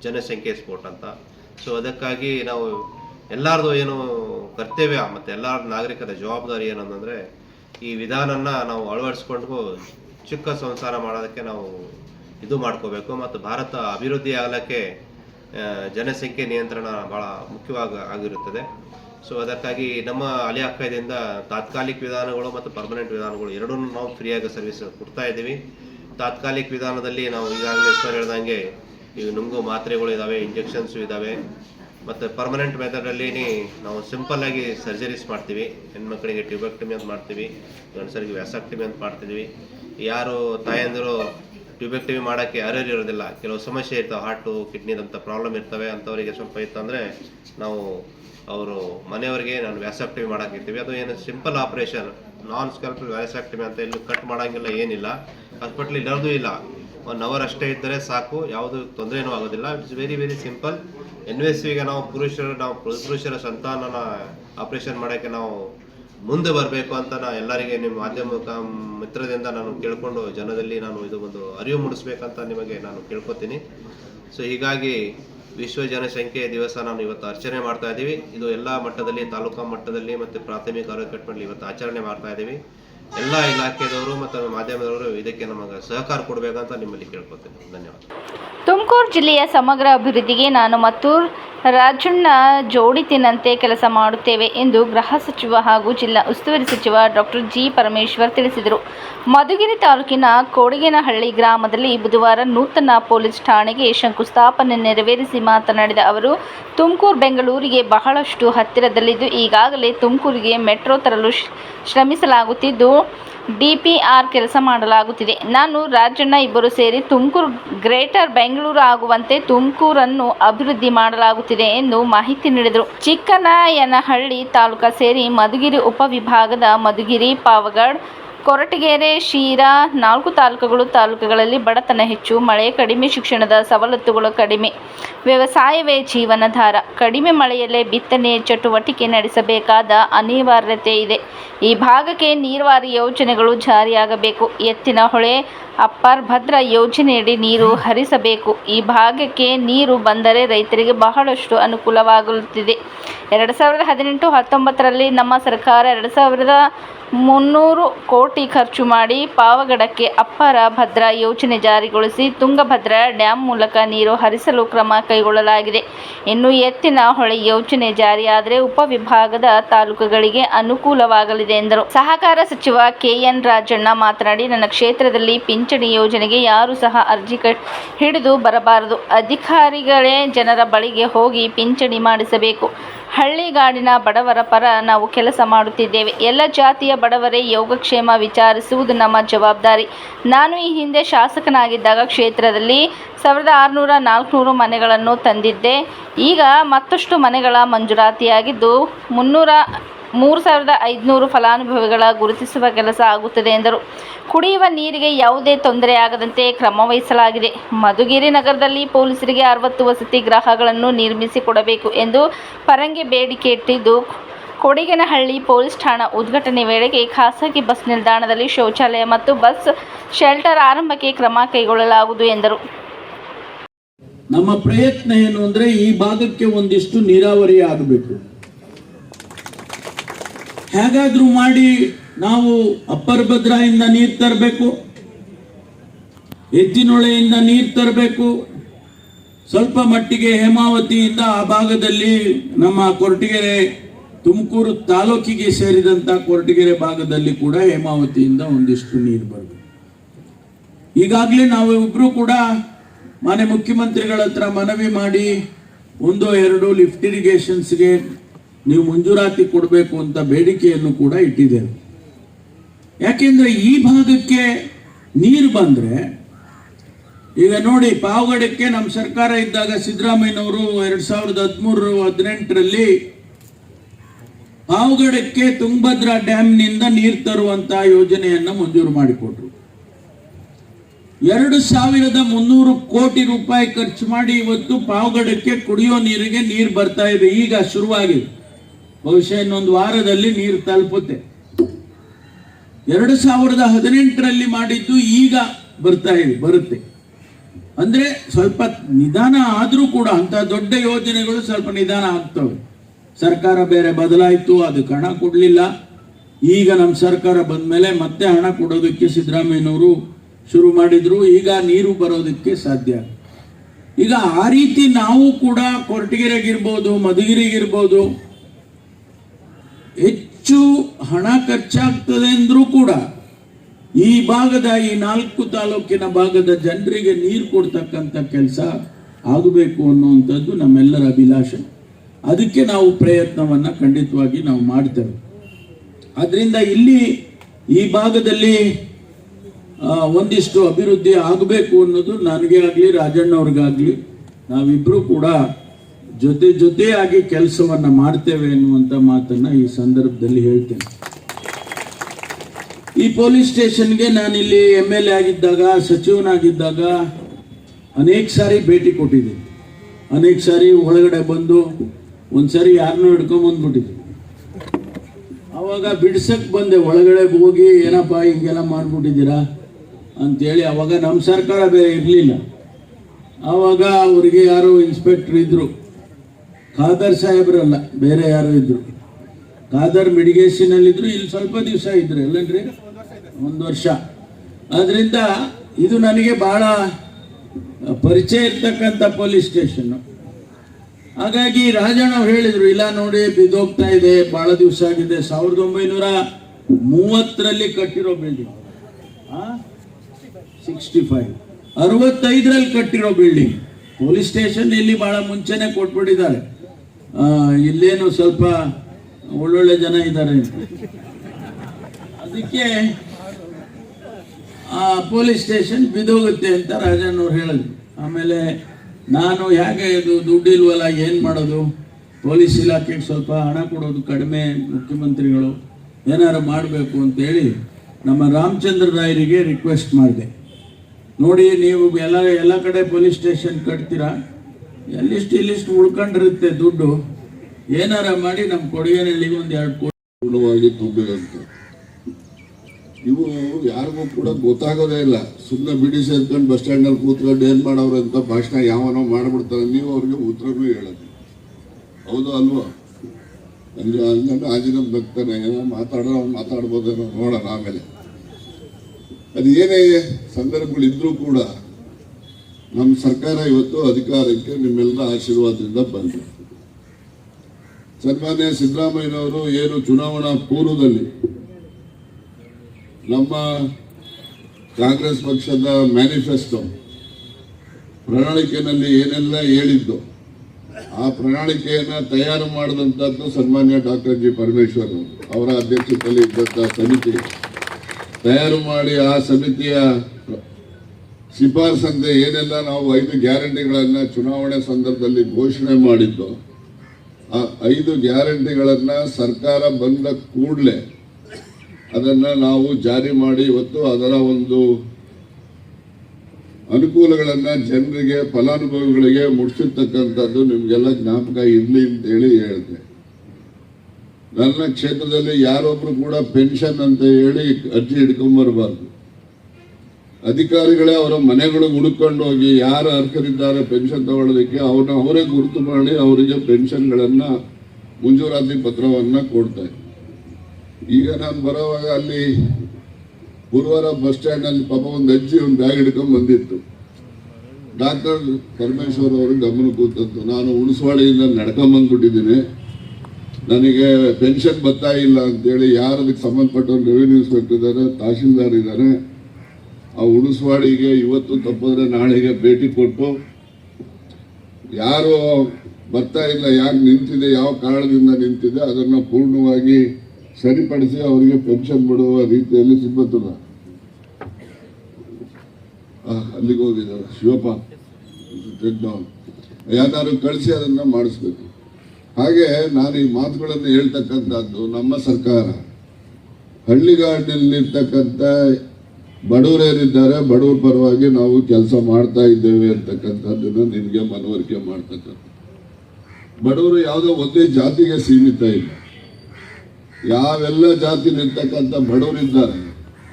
ಜನಸಂಖ್ಯೆ ಸ್ಫೋಟ ಅಂತ. ಸೊ ಅದಕ್ಕಾಗಿ ನಾವು ಎಲ್ಲರದು ಏನು ಕರ್ತವ್ಯ ಮತ್ತು ಎಲ್ಲರ ನಾಗರಿಕರ ಜವಾಬ್ದಾರಿ ಏನಂತಂದರೆ ಈ ವಿಧಾನನ ನಾವು ಅಳವಡಿಸ್ಕೊಂಡು ಚಿಕ್ಕ ಸಂಸಾರ ಮಾಡೋದಕ್ಕೆ ನಾವು ಇದು ಮಾಡ್ಕೋಬೇಕು ಮತ್ತು ಭಾರತ ಅಭಿವೃದ್ಧಿ ಆಗಲಿಕ್ಕೆ ಜನಸಂಖ್ಯೆ ನಿಯಂತ್ರಣ ಭಾಳ ಮುಖ್ಯವಾಗಿ ಆಗಿರುತ್ತದೆ. ಸೊ ಅದಕ್ಕಾಗಿ ನಮ್ಮ ಅಲೆ ಅಕ್ಕಾಯದಿಂದ ತಾತ್ಕಾಲಿಕ ವಿಧಾನಗಳು ಮತ್ತು ಪರ್ಮನೆಂಟ್ ವಿಧಾನಗಳು ಎರಡನ್ನೂ ನಾವು ಫ್ರೀಯಾಗಿ ಸರ್ವಿಸ್ ಕೊಡ್ತಾ ಇದ್ದೀವಿ. ತಾತ್ಕಾಲಿಕ ವಿಧಾನದಲ್ಲಿ ನಾವು ಈಗಾಗಲೇ ಸರ್ ಹೇಳ್ದಂಗೆ ಈಗ ನುಂಗು ಮಾತ್ರೆಗಳು ಇದ್ದಾವೆ ಇಂಜೆಕ್ಷನ್ಸು ಇದ್ದಾವೆ ಮತ್ತು ಪರ್ಮನೆಂಟ್ ಮೆಥಡಲ್ಲಿ ನಾವು ಸಿಂಪಲ್ಲಾಗಿ ಸರ್ಜರೀಸ್ ಮಾಡ್ತೀವಿ. ಹೆಣ್ಮಕ್ಳಿಗೆ ಟ್ಯೂಬೆಕ್ಟಮಿ ಅಂತ ಮಾಡ್ತೀವಿ, ಗಂಡಸರಿಗೆ ವ್ಯಾಸಾಕ್ಟಮಿ ಅಂತ ಮಾಡ್ತಿದ್ವಿ ಯಾರು ತಾಯಂದಿರು ಟ್ಯೂಬೆಕ್ಟಮಿ ಮಾಡೋಕ್ಕೆ ಅರ್ಹರು ಇರೋದಿಲ್ಲ ಕೆಲವು ಸಮಸ್ಯೆ ಇರ್ತಾವೆ ಹಾರ್ಟು ಕಿಡ್ನಿದಂಥ ಪ್ರಾಬ್ಲಮ್ ಇರ್ತವೆ ಅಂಥವರಿಗೆ ಸ್ವಲ್ಪ ಇತ್ತಂದರೆ ನಾವು ಅವರು ಮನೆಯವರಿಗೆ ನಾನು ವ್ಯಾಸಾಕ್ಟಮಿ ಮಾಡೋಕ್ಕಿರ್ತೀವಿ ಅದು ಏನು simple operation non scalpel vasectomy ಅಂತ ಎಲ್ಲೂ ಕಟ್ ಮಾಡೋಂಗಿಲ್ಲ, ಏನಿಲ್ಲ. ಹಾಸ್ಪಿಟ್ಲ್ ಇರೋದು ಇಲ್ಲ. ಒನ್ ಅವರ್ ಅಷ್ಟೇ ಇದ್ದರೆ ಸಾಕು, ಯಾವುದು ತೊಂದರೆನೂ ಆಗೋದಿಲ್ಲ. It's very very simple N S ಸಿಗೆ ನಾವು ಪುರುಷರು, ನಾವು ಪುರುಷರ ಸಂತಾನನ ಆಪ್ರೇಷನ್ ಮಾಡೋಕ್ಕೆ ನಾವು ಮುಂದೆ ಬರಬೇಕು ಅಂತ ನಾ ಎಲ್ಲರಿಗೆ ನಿಮ್ಮ ಮಾಧ್ಯಮ ಮಿತ್ರದಿಂದ ನಾನು ಕೇಳಿಕೊಂಡು ಜನದಲ್ಲಿ ನಾನು ಇದು ಒಂದು ಅರಿವು ಮೂಡಿಸ್ಬೇಕಂತ ನಿಮಗೆ ನಾನು ಕೇಳ್ಕೊತೀನಿ. ಸೊ ಹೀಗಾಗಿ ವಿಶ್ವ ಜನಸಂಖ್ಯೆ ದಿವಸ ನಾವು ಇವತ್ತು ಆಚರಣೆ ಮಾಡ್ತಾ ಇದ್ದೀವಿ. ಇದು ಎಲ್ಲ ಮಟ್ಟದಲ್ಲಿ, ತಾಲೂಕಾ ಮಟ್ಟದಲ್ಲಿ ಮತ್ತು ಪ್ರಾಥಮಿಕ ಆರೋಗ್ಯ ಕಟ್ಟಡದಲ್ಲಿ ಇವತ್ತು ಆಚರಣೆ ಮಾಡ್ತಾ ಇದ್ದೀವಿ. ಎಲ್ಲ ಇಲಾಖೆದವರು ಮತ್ತು ಮಾಧ್ಯಮದವರು ಇದಕ್ಕೆ ನಮಗೆ ಸಹಕಾರ ಕೊಡಬೇಕಂತ ನಿಮ್ಮಲ್ಲಿ ಕೇಳ್ಕೊತೀನಿ ಧನ್ಯವಾದ. ತುಮಕೂರು ಜಿಲ್ಲೆಯ ಸಮಗ್ರ ಅಭಿವೃದ್ಧಿಗೆ ನಾನು ಮತ್ತು ರಾಜಣ್ಣ ಜೋಡಿತಿನಂತೆ ಕೆಲಸ ಮಾಡುತ್ತೇವೆ ಎಂದು ಗೃಹ ಸಚಿವ ಹಾಗೂ ಜಿಲ್ಲಾ ಉಸ್ತುವಾರಿ ಸಚಿವ ಡಾಕ್ಟರ್ ಜಿ ಪರಮೇಶ್ವರ್ ತಿಳಿಸಿದರು. ಮಧುಗಿರಿ ತಾಲೂಕಿನ ಕೋಡಿಗೇನಹಳ್ಳಿ ಗ್ರಾಮದಲ್ಲಿ ಬುಧವಾರ ನೂತನ ಪೊಲೀಸ್ ಠಾಣೆಗೆ ಶಂಕುಸ್ಥಾಪನೆ ನೆರವೇರಿಸಿ ಮಾತನಾಡಿದ ಅವರು, ತುಮಕೂರು ಬೆಂಗಳೂರಿಗೆ ಬಹಳಷ್ಟು ಹತ್ತಿರದಲ್ಲಿದ್ದು ಈಗಾಗಲೇ ತುಮಕೂರಿಗೆ ಮೆಟ್ರೋ ತರಲು ಶ್ರ- ಶ್ರಮಿಸಲಾಗುತ್ತಿದ್ದು, ಡಿಪಿಆರ್ ಕೆಲಸ ಮಾಡಲಾಗುತ್ತಿದೆ. ನಾನು, ರಾಜಣ್ಣ ಇಬ್ಬರು ಸೇರಿ ತುಮಕೂರು ಗ್ರೇಟರ್ ಬೆಂಗಳೂರು ಆಗುವಂತೆ ತುಮಕೂರನ್ನು ಅಭಿವೃದ್ಧಿ ಮಾಡಲಾಗುತ್ತಿದೆ. ಎಂದು ಮಾಹಿತಿ ನೀಡಿದರು. ಚಿಕ್ಕನಾಯನಹಳ್ಳಿ ತಾಲೂಕಾ ಸೇರಿ ಮಧುಗಿರಿ ಉಪವಿಭಾಗದ ಮಧುಗಿರಿ, ಪಾವಗಡ್, ಕೊರಟಗೆರೆ, ಶಿರಾ ನಾಲ್ಕು ತಾಲೂಕುಗಳು ತಾಲೂಕುಗಳಲ್ಲಿ ಬಡತನ ಹೆಚ್ಚು, ಮಳೆ ಕಡಿಮೆ, ಶಿಕ್ಷಣದ ಸವಲತ್ತುಗಳು ಕಡಿಮೆ. ವ್ಯವಸಾಯವೇ ಜೀವನಾಧಾರ. ಕಡಿಮೆ ಮಳೆಯಲ್ಲೇ ಬಿತ್ತನೆ ಚಟುವಟಿಕೆ ನಡೆಸಬೇಕಾದ ಅನಿವಾರ್ಯತೆ ಇದೆ. ಈ ಭಾಗಕ್ಕೆ ನೀರಾವರಿ ಯೋಜನೆಗಳು ಜಾರಿಯಾಗಬೇಕು. ಎತ್ತಿನ ಹೊಳೆ ಅಪ್ಪರ್ ಭದ್ರಾ ಯೋಜನೆಯಡಿ ನೀರು ಹರಿಸಬೇಕು. ಈ ಭಾಗಕ್ಕೆ ನೀರು ಬಂದರೆ ರೈತರಿಗೆ ಬಹಳಷ್ಟು ಅನುಕೂಲವಾಗುತ್ತಿದೆ. ಎರಡು ಸಾವಿರದ ಹದಿನೆಂಟು ಹತ್ತೊಂಬತ್ತರಲ್ಲಿ ನಮ್ಮ ಸರ್ಕಾರ ಎರಡು ಸಾವಿರದ ಮುನ್ನೂರು ಕೋಟಿ ಖರ್ಚು ಮಾಡಿ ಪಾವಗಡಕ್ಕೆ ಅಪ್ಪರ ಭದ್ರಾ ಯೋಜನೆ ಜಾರಿಗೊಳಿಸಿ ತುಂಗಭದ್ರಾ ಡ್ಯಾಂ ಮೂಲಕ ನೀರು ಹರಿಸಲು ಕ್ರಮ ಕೈಗೊಳ್ಳಲಾಗಿದೆ. ಇನ್ನು ಎತ್ತಿನ ಹೊಳೆ ಯೋಜನೆ ಜಾರಿಯಾದರೆ ಉಪವಿಭಾಗದ ತಾಲೂಕುಗಳಿಗೆ ಅನುಕೂಲವಾಗಲಿದೆ ಎಂದರು. ಸಹಕಾರ ಸಚಿವ ಕೆಎನ್ ರಾಜಣ್ಣ ಮಾತನಾಡಿ, ನನ್ನ ಕ್ಷೇತ್ರದಲ್ಲಿ ಪಿಂಚಣಿ ಪಿಂಚಣಿ ಯೋಜನೆಗೆ ಯಾರು ಸಹ ಅರ್ಜಿ ಕ, ಹಿಡಿದು ಬರಬಾರದು. ಅಧಿಕಾರಿಗಳೇ ಜನರ ಬಳಿಗೆ ಹೋಗಿ ಪಿಂಚಣಿ ಮಾಡಿಸಬೇಕು. ಹಳ್ಳಿಗಾಡಿನ ಬಡವರ ಪರ ನಾವು ಕೆಲಸ ಮಾಡುತ್ತಿದ್ದೇವೆ. ಎಲ್ಲ ಜಾತಿಯ ಬಡವರೇ ಯೋಗಕ್ಷೇಮ ವಿಚಾರಿಸುವುದು ನಮ್ಮ ಜವಾಬ್ದಾರಿ. ನಾನು ಈ ಹಿಂದೆ ಶಾಸಕನಾಗಿದ್ದಾಗ ಕ್ಷೇತ್ರದಲ್ಲಿ ಸಾವಿರದ ಆರುನೂರ ನಾಲ್ಕುನೂರು ಮನೆಗಳನ್ನು ತಂದಿದ್ದೆ. ಈಗ ಮತ್ತಷ್ಟು ಮನೆಗಳ ಮಂಜೂರಾತಿಯಾಗಿದ್ದು ಮುನ್ನೂರ ಮೂರು ಸಾವಿರದ ಐದುನೂರು ಫಲಾನುಭವಿಗಳ ಗುರುತಿಸುವ ಕೆಲಸ ಆಗುತ್ತದೆ ಎಂದರು. ಕುಡಿಯುವ ನೀರಿಗೆ ಯಾವುದೇ ತೊಂದರೆ ಆಗದಂತೆ ಕ್ರಮ ವಹಿಸಲಾಗಿದೆ. ಮಧುಗಿರಿ ನಗರದಲ್ಲಿ ಪೊಲೀಸರಿಗೆ ಅರವತ್ತು ವಸತಿ ಗ್ರಹಗಳನ್ನು ನಿರ್ಮಿಸಿ ಕೊಡಬೇಕು ಎಂದು ಪರಂಗಿ ಬೇಡಿಕೆ ಇಟ್ಟಿದ್ದು, ಕೊಡಿಗೇನಹಳ್ಳಿ ಪೊಲೀಸ್ ಠಾಣಾ ಉದ್ಘಾಟನೆ ವೇಳೆಗೆ ಖಾಸಗಿ ಬಸ್ ನಿಲ್ದಾಣದಲ್ಲಿ ಶೌಚಾಲಯ ಮತ್ತು ಬಸ್ ಶೆಲ್ಟರ್ ಆರಂಭಕ್ಕೆ ಕ್ರಮ ಕೈಗೊಳ್ಳಲಾಗುವುದು ಎಂದರು. ನಮ್ಮ ಪ್ರಯತ್ನ ಏನು ಅಂದರೆ ಈ ಭಾಗಕ್ಕೆ ಒಂದಿಷ್ಟು ನೀರಾವರಿ ಆಗಬೇಕು. ಹೇಗಾದ್ರೂ ಮಾಡಿ ನಾವು ಅಪ್ಪರ್ ಭದ್ರಾಯಿಂದ ನೀರು ತರಬೇಕು, ಎತ್ತಿನೊಳೆಯಿಂದ ನೀರು ತರಬೇಕು. ಸ್ವಲ್ಪ ಮಟ್ಟಿಗೆ ಹೇಮಾವತಿಯಿಂದ ಆ ಭಾಗದಲ್ಲಿ ನಮ್ಮ ಕೊರಟಗೆರೆ ತುಮಕೂರು ತಾಲೂಕಿಗೆ ಸೇರಿದಂತ ಕೊರಟಗೆರೆ ಭಾಗದಲ್ಲಿ ಕೂಡ ಹೇಮಾವತಿಯಿಂದ ಒಂದಿಷ್ಟು ನೀರು ಬರಬೇಕು ಈಗಾಗಲೇ ನಾವು ಇಬ್ರು ಕೂಡ ಮಾನ್ಯ ಮುಖ್ಯಮಂತ್ರಿಗಳ ಹತ್ರ ಮನವಿ ಮಾಡಿ ಒಂದು, ಎರಡು ಲಿಫ್ಟ್ ಇರಿಗೇಷನ್ಸ್ಗೆ ನೀವು ಮಂಜೂರಾತಿ ಕೊಡಬೇಕು ಅಂತ ಬೇಡಿಕೆಯನ್ನು ಕೂಡ ಇಟ್ಟಿದ್ದೇವೆ ಯಾಕೆಂದ್ರೆ ಈ ಭಾಗಕ್ಕೆ ನೀರು ಬಂದ್ರೆ, ಈಗ ನೋಡಿ ಪಾವಗಡಕ್ಕೆ ನಮ್ಮ ಸರ್ಕಾರ ಇದ್ದಾಗ ಸಿದ್ದರಾಮಯ್ಯನವರು ಎರಡು ಸಾವಿರದ ಹದಿಮೂರು ಹದಿನೆಂಟರಲ್ಲಿ ಪಾವಗಡಕ್ಕೆ ತುಂಗಭದ್ರಾ ಡ್ಯಾಮ್ನಿಂದ ನೀರು ತರುವಂತ ಯೋಜನೆಯನ್ನು ಮಂಜೂರು ಮಾಡಿಕೊಟ್ರು. ಎರಡು ಸಾವಿರದ ಮುನ್ನೂರು ಕೋಟಿ ರೂಪಾಯಿ ಖರ್ಚು ಮಾಡಿ ಇವತ್ತು ಪಾವಗಡಕ್ಕೆ ಕುಡಿಯೋ ನೀರಿಗೆ ನೀರು ಬರ್ತಾ ಇದೆ. ಈಗ ಶುರುವಾಗಿದೆ. ಬಹುಶಃ ಇನ್ನೊಂದು ವಾರದಲ್ಲಿ ನೀರು ತಲುಪುತ್ತೆ. ಎರಡು ಸಾವಿರದ ಹದಿನೆಂಟರಲ್ಲಿ ಮಾಡಿದ್ದು ಈಗ ಬರ್ತಾ ಇದೆ, ಬರುತ್ತೆ. ಅಂದ್ರೆ ಸ್ವಲ್ಪ ನಿಧಾನ ಆದರೂ ಕೂಡ ಅಂತ ದೊಡ್ಡ ಯೋಜನೆಗಳು ಸ್ವಲ್ಪ ನಿಧಾನ ಆಗ್ತವೆ. ಸರ್ಕಾರ ಬೇರೆ ಬದಲಾಯಿತು ಅದಕ್ಕೆ ಹಣ ಕೊಡಲಿಲ್ಲ. ಈಗ ನಮ್ಮ ಸರ್ಕಾರ ಬಂದ ಮೇಲೆ ಮತ್ತೆ ಹಣ ಕೊಡೋದಕ್ಕೆ ಸಿದ್ದರಾಮಯ್ಯನವರು ಶುರು ಮಾಡಿದ್ರು. ಈಗ ನೀರು ಬರೋದಕ್ಕೆ ಸಾಧ್ಯ ಈಗ ಆ ರೀತಿ ನಾವು ಕೂಡ ಕೊರಟಗೆರೆಗಿರ್ಬೋದು, ಮಧುಗಿರಿಗಿರ್ಬೋದು ಹೆಚ್ಚು ಹಣ ಖರ್ಚಾಗ್ತದೆ ಅಂದರೂ ಕೂಡ ಈ ಭಾಗದ, ಈ ನಾಲ್ಕು ತಾಲೂಕಿನ ಭಾಗದ ಜನರಿಗೆ ನೀರು ಕೊಡ್ತಕ್ಕಂಥ ಕೆಲಸ ಆಗಬೇಕು ಅನ್ನುವಂಥದ್ದು ನಮ್ಮೆಲ್ಲರ ಅಭಿಲಾಷೆ. ಅದಕ್ಕೆ ನಾವು ಪ್ರಯತ್ನವನ್ನ ಖಂಡಿತವಾಗಿ ನಾವು ಮಾಡ್ತೇವೆ. ಅದರಿಂದ ಇಲ್ಲಿ ಈ ಭಾಗದಲ್ಲಿ ಒಂದಿಷ್ಟು ಅಭಿವೃದ್ಧಿ ಆಗಬೇಕು ಅನ್ನೋದು ನನಗೆ ಆಗಲಿ, ರಾಜಣ್ಣವ್ರಿಗಾಗಲಿ ನಾವಿಬ್ಬರೂ ಕೂಡ ಜೊತೆ ಜೊತೆಯಾಗಿ ಕೆಲಸವನ್ನ ಮಾಡ್ತೇವೆ ಎನ್ನುವಂಥ ಮಾತನ್ನ ಈ ಸಂದರ್ಭದಲ್ಲಿ ಹೇಳ್ತೇನೆ. ಈ ಪೊಲೀಸ್ ಸ್ಟೇಷನ್ಗೆ ನಾನಿಲ್ಲಿ ಎಂ ಎಲ್ ಎ ಆಗಿದ್ದಾಗ, ಸಚಿವನಾಗಿದ್ದಾಗ ಅನೇಕ ಸಾರಿ ಭೇಟಿ ಕೊಟ್ಟಿದ್ದೀನಿ ಅನೇಕ ಸಾರಿ ಒಳಗಡೆ ಬಂದು ಒಂದ್ಸರಿ ಯಾರನ್ನೂ ಹಿಡ್ಕೊಂಡ್ ಬಂದ್ಬಿಟ್ಟಿದ್ದೆ. ಅವಾಗ ಬಿಡ್ಸಕ್ ಬಂದೆ, ಒಳಗಡೆ ಹೋಗಿ ಏನಪ್ಪ ಹಿಂಗೆಲ್ಲ ಮಾಡ್ಬಿಟ್ಟಿದ್ದೀರಾ ಅಂತೇಳಿ ಅವಾಗ ನಮ್ಮ ಸರ್ಕಾರ ಬೇರೆ ಇರಲಿಲ್ಲ. ಆವಾಗ ಅವ್ರಿಗೆ ಯಾರೋ ಇನ್ಸ್ಪೆಕ್ಟರ್ ಇದ್ರು. ಖಾದರ್ ಸಾಹೇಬ್ರಲ್ಲ, ಬೇರೆ ಯಾರು ಇದ್ರು? ಖಾದರ್ ಮಿಡಿಗೇಷನಲ್ಲಿದ್ರು, ಇಲ್ಲಿ ಸ್ವಲ್ಪ ದಿವಸ ಇದ್ರು, ಎಲ್ಲನ್ರಿ? ಒಂದು ವರ್ಷ. ಆದ್ದರಿಂದ ಇದು ನನಗೆ ಬಹಳ ಪರಿಚಯ ಇರ್ತಕ್ಕಂಥ ಪೊಲೀಸ್ ಸ್ಟೇಷನ್ ಹಾಗಾಗಿ ರಾಜಣ್ಣ ಅವ್ರು ಹೇಳಿದರು, ಇಲ್ಲ ನೋಡಿ, ಬಿದ್ದೋಗ್ತಾ ಇದೆ, ಬಹಳ ದಿವಸ ಆಗಿದೆ. ಸಾವಿರದ ಒಂಬೈನೂರ ಮೂವತ್ತರಲ್ಲಿ ಕಟ್ಟಿರೋ ಬಿಲ್ಡಿಂಗ್ ಸಿಕ್ಸ್ಟಿ ಫೈವ್ ಅರವತ್ತೈದರಲ್ಲಿ ಕಟ್ಟಿರೋ ಬಿಲ್ಡಿಂಗ್ ಪೊಲೀಸ್ ಸ್ಟೇಷನ್ ಇಲ್ಲಿ ಬಹಳ ಮುಂಚೆನೆ ಕೊಟ್ಬಿಟ್ಟಿದ್ದಾರೆ. ಇಲ್ಲೇನು ಸ್ವಲ್ಪ ಒಳ್ಳೊಳ್ಳೆ ಜನ ಇದ್ದಾರೆ. ಅದಕ್ಕೆ ಆ ಪೊಲೀಸ್ ಸ್ಟೇಷನ್ ಬಿದ್ದೋಗುತ್ತೆ ಅಂತ ರಾಜಣ್ಣವ್ರು ಹೇಳಿದ್ರು. ಆಮೇಲೆ ನಾನು ಹೇಗೆ ಇದು ದುಡ್ಡಿಲ್ವಲ್ಲ ಏನು ಮಾಡೋದು? ಪೊಲೀಸ್ ಇಲಾಖೆಗೆ ಸ್ವಲ್ಪ ಹಣ ಕೊಡೋದು ಕಡಿಮೆ, ಮುಖ್ಯಮಂತ್ರಿಗಳು ಏನಾರು ಮಾಡಬೇಕು ಅಂತೇಳಿ ನಮ್ಮ ರಾಮಚಂದ್ರ ರಾಯರಿಗೆ ರಿಕ್ವೆಸ್ಟ್ ಮಾಡಿದೆ. ನೋಡಿ, ನೀವು ಎಲ್ಲ ಎಲ್ಲ ಕಡೆ ಪೊಲೀಸ್ ಸ್ಟೇಷನ್ ಕಟ್ತೀರಾ? ಎಲ್ಲಿಷ್ಟು ಇಲ್ಲಿಷ್ಟು ಉಳ್ಕೊಂಡಿರುತ್ತೆ ದುಡ್ಡು? ಏನಾರ ಮಾಡಿ ನಮ್ಮ ಕೊಡುಗೆನಲ್ಲಿ ಒಂದು ಎರಡು ಕೋಟಿ ದುಡ್ಡು ಅಂತ ಇವು ಯಾರಿಗೂ ಕೂಡ ಗೊತ್ತಾಗೋದೇ ಇಲ್ಲ. ಸುಮ್ಮನೆ ಬಿಡಿ ಸೇರ್ಕೊಂಡು ಬಸ್ ಸ್ಟ್ಯಾಂಡಲ್ಲಿ ಕೂತ್ಕೊಂಡು ಏನು ಮಾಡೋರು ಅಂತ ಭಾಷಣ ಯಾವನೋ ಮಾಡಿಬಿಡ್ತಾರೆ. ನೀವು ಅವ್ರಿಗೆ ಉತ್ತರನೂ ಹೇಳೋದು. ಹೌದು ಅಲ್ವಾ? ಅಂದ್ರೆ ಹಂಗಂದ್ರೆ ಆಜಿನ ಬರ್ತಾನೆ. ಏನೋ ಮಾತಾಡೋ ಮಾತಾಡ್ಬೋದೇನೋ ನೋಡೋಣ ಆಮೇಲೆ. ಅದು ಏನೇ ಸಂದರ್ಭಗಳಿದ್ರೂ ಕೂಡ ನಮ್ಮ ಸರ್ಕಾರ ಇವತ್ತು ಅಧಿಕಾರಕ್ಕೆ ನಿಮ್ಮೆಲ್ಲರ ಆಶೀರ್ವಾದದಿಂದ ಬಂದಿದೆ. ಸನ್ಮಾನ್ಯ ಸಿದ್ದರಾಮಯ್ಯನವರು ಏನು ಚುನಾವಣಾ ಪೂರ್ವದಲ್ಲಿ ನಮ್ಮ ಕಾಂಗ್ರೆಸ್ ಪಕ್ಷದ ಮ್ಯಾನಿಫೆಸ್ಟೋ ಪ್ರಣಾಳಿಕೆಯಲ್ಲಿ ಏನೆಲ್ಲ ಹೇಳಿದ್ದು, ಆ ಪ್ರಣಾಳಿಕೆಯನ್ನು ತಯಾರು ಮಾಡಿದಂಥದ್ದು ಸನ್ಮಾನ್ಯ ಡಾಕ್ಟರ್ ಜಿ ಪರಮೇಶ್ವರ್ ಅವರ. ಅಧ್ಯಕ್ಷತೆಯಲ್ಲಿ ಇದ್ದಂಥ ಸಮಿತಿ, ತಯಾರು ಮಾಡಿ ಆ ಸಮಿತಿಯ ಶಿಫಾರಸಂತೆ ಏನೆಲ್ಲ ನಾವು ಐದು ಗ್ಯಾರಂಟಿಗಳನ್ನು ಚುನಾವಣೆ ಸಂದರ್ಭದಲ್ಲಿ ಘೋಷಣೆ ಮಾಡಿದ್ದು, ಆ ಐದು ಗ್ಯಾರಂಟಿಗಳನ್ನು ಸರ್ಕಾರ ಬಂದ ಕೂಡಲೇ ಅದನ್ನು ನಾವು ಜಾರಿ ಮಾಡಿ ಇವತ್ತು ಅದರ ಒಂದು ಅನುಕೂಲಗಳನ್ನು ಜನರಿಗೆ, ಫಲಾನುಭವಿಗಳಿಗೆ ಮುಟ್ಟಿಸ್ತಕ್ಕಂಥದ್ದು ನಿಮಗೆಲ್ಲ ಜ್ಞಾಪಕ ಇರಲಿ ಅಂತೇಳಿ ಹೇಳಿದೆ. ನನ್ನ ಕ್ಷೇತ್ರದಲ್ಲಿ ಯಾರೊಬ್ಬರು ಕೂಡ ಪೆನ್ಷನ್ ಅಂತ ಹೇಳಿ ಅರ್ಜಿ ಹಿಡ್ಕೊಂಬರ್ಬಾರ್ದು ಅಧಿಕಾರಿಗಳೇ ಅವರ ಮನೆಗಳು ಹುಡುಕೊಂಡು ಹೋಗಿ ಯಾರು ಅರ್ಹರಿದ್ದಾರೆ ಪೆನ್ಷನ್ ತಗೊಳ್ಳೋದಕ್ಕೆ ಅವ್ರನ್ನ ಅವರೇ ಗುರುತು ಮಾಡಿ ಅವರಿಗೆ ಪೆನ್ಷನ್ಗಳನ್ನು ಮಂಜೂರಾತಿ ಪತ್ರವನ್ನು ಕೊಡ್ತಾ ಈಗ ನಾನು ಬರೋವಾಗ ಅಲ್ಲಿ ಗುರುವಾರ ಬಸ್ ಸ್ಟ್ಯಾಂಡ್ನಲ್ಲಿ ಪಾಪ ಒಂದು ಅಜ್ಜಿ ಒಂದು ಬ್ಯಾಗ್ ಹಿಡ್ಕೊಂಡು ಬಂದಿತ್ತು. ಡಾಕ್ಟರ್ ಪರಮೇಶ್ವರ್ ಅವರು ಗಮನ ಕೂತದ್ದು ನಾನು ಉಣಸವಾಡಿಯಿಂದ ನಡ್ಕೊಂಬಂದ್ಬಿಟ್ಟಿದ್ದೀನಿ ನನಗೆ ಪೆನ್ಷನ್ ಬರ್ತಾ ಇಲ್ಲ ಅಂತೇಳಿ ಯಾರು ಅದಕ್ಕೆ ಸಂಬಂಧಪಟ್ಟವ್ರು ರೆವಿನ್ಯೂ ಇನ್ಸ್ಪೆಕ್ಟರ್ ಇದ್ದಾರೆ, ತಹಶೀಲ್ದಾರ್ ಇದ್ದಾರೆ. ಆ ಹುಣಸವಾಡಿಗೆ ಇವತ್ತು ತಪ್ಪಿದ್ರೆ ನಾಳೆಗೆ ಭೇಟಿ ಕೊಟ್ಟು ಯಾರು ಬರ್ತಾ ಇಲ್ಲ, ಯಾಕೆ ನಿಂತಿದೆ, ಯಾವ ಕಾರಣದಿಂದ ನಿಂತಿದೆ ಅದನ್ನು ಪೂರ್ಣವಾಗಿ ಸರಿಪಡಿಸಿ ಅವರಿಗೆ ಪೆನ್ಷನ್ ಬಿಡುವ ರೀತಿಯಲ್ಲಿ ಸಿಬ್ಬತ್ತದ ಅಲ್ಲಿಗೆ ಹೋಗಿದ್ದಾರೆ. ಶಿವಪ್ಪ ಯಾರು ಕಳಿಸಿ ಅದನ್ನು ಮಾಡಿಸ್ಬೇಕು. ಹಾಗೆ ನಾನು ಈ ಮಾತುಗಳನ್ನು ಹೇಳ್ತಕ್ಕಂಥದ್ದು ನಮ್ಮ ಸರ್ಕಾರ. ಹಳ್ಳಿಗಾಡಿನಲ್ಲಿರ್ತಕ್ಕಂಥ ಬಡವರೇನಿದ್ದಾರೆ, ಬಡವರ ಪರವಾಗಿ ನಾವು ಕೆಲಸ ಮಾಡ್ತಾ ಇದ್ದೇವೆ ಅಂತಕ್ಕಂಥದ್ದನ್ನು ನಿನಗೆ ಮನವರಿಕೆ ಮಾಡ್ತಕ್ಕಂಥ ಬಡವರು ಯಾವುದೋ ಒಂದೇ ಜಾತಿಗೆ ಸೀಮಿತ ಇಲ್ಲ. ಯಾವೆಲ್ಲ ಜಾತಿಲಿರ್ತಕ್ಕಂಥ ಬಡವರಿದ್ದಾರೆ,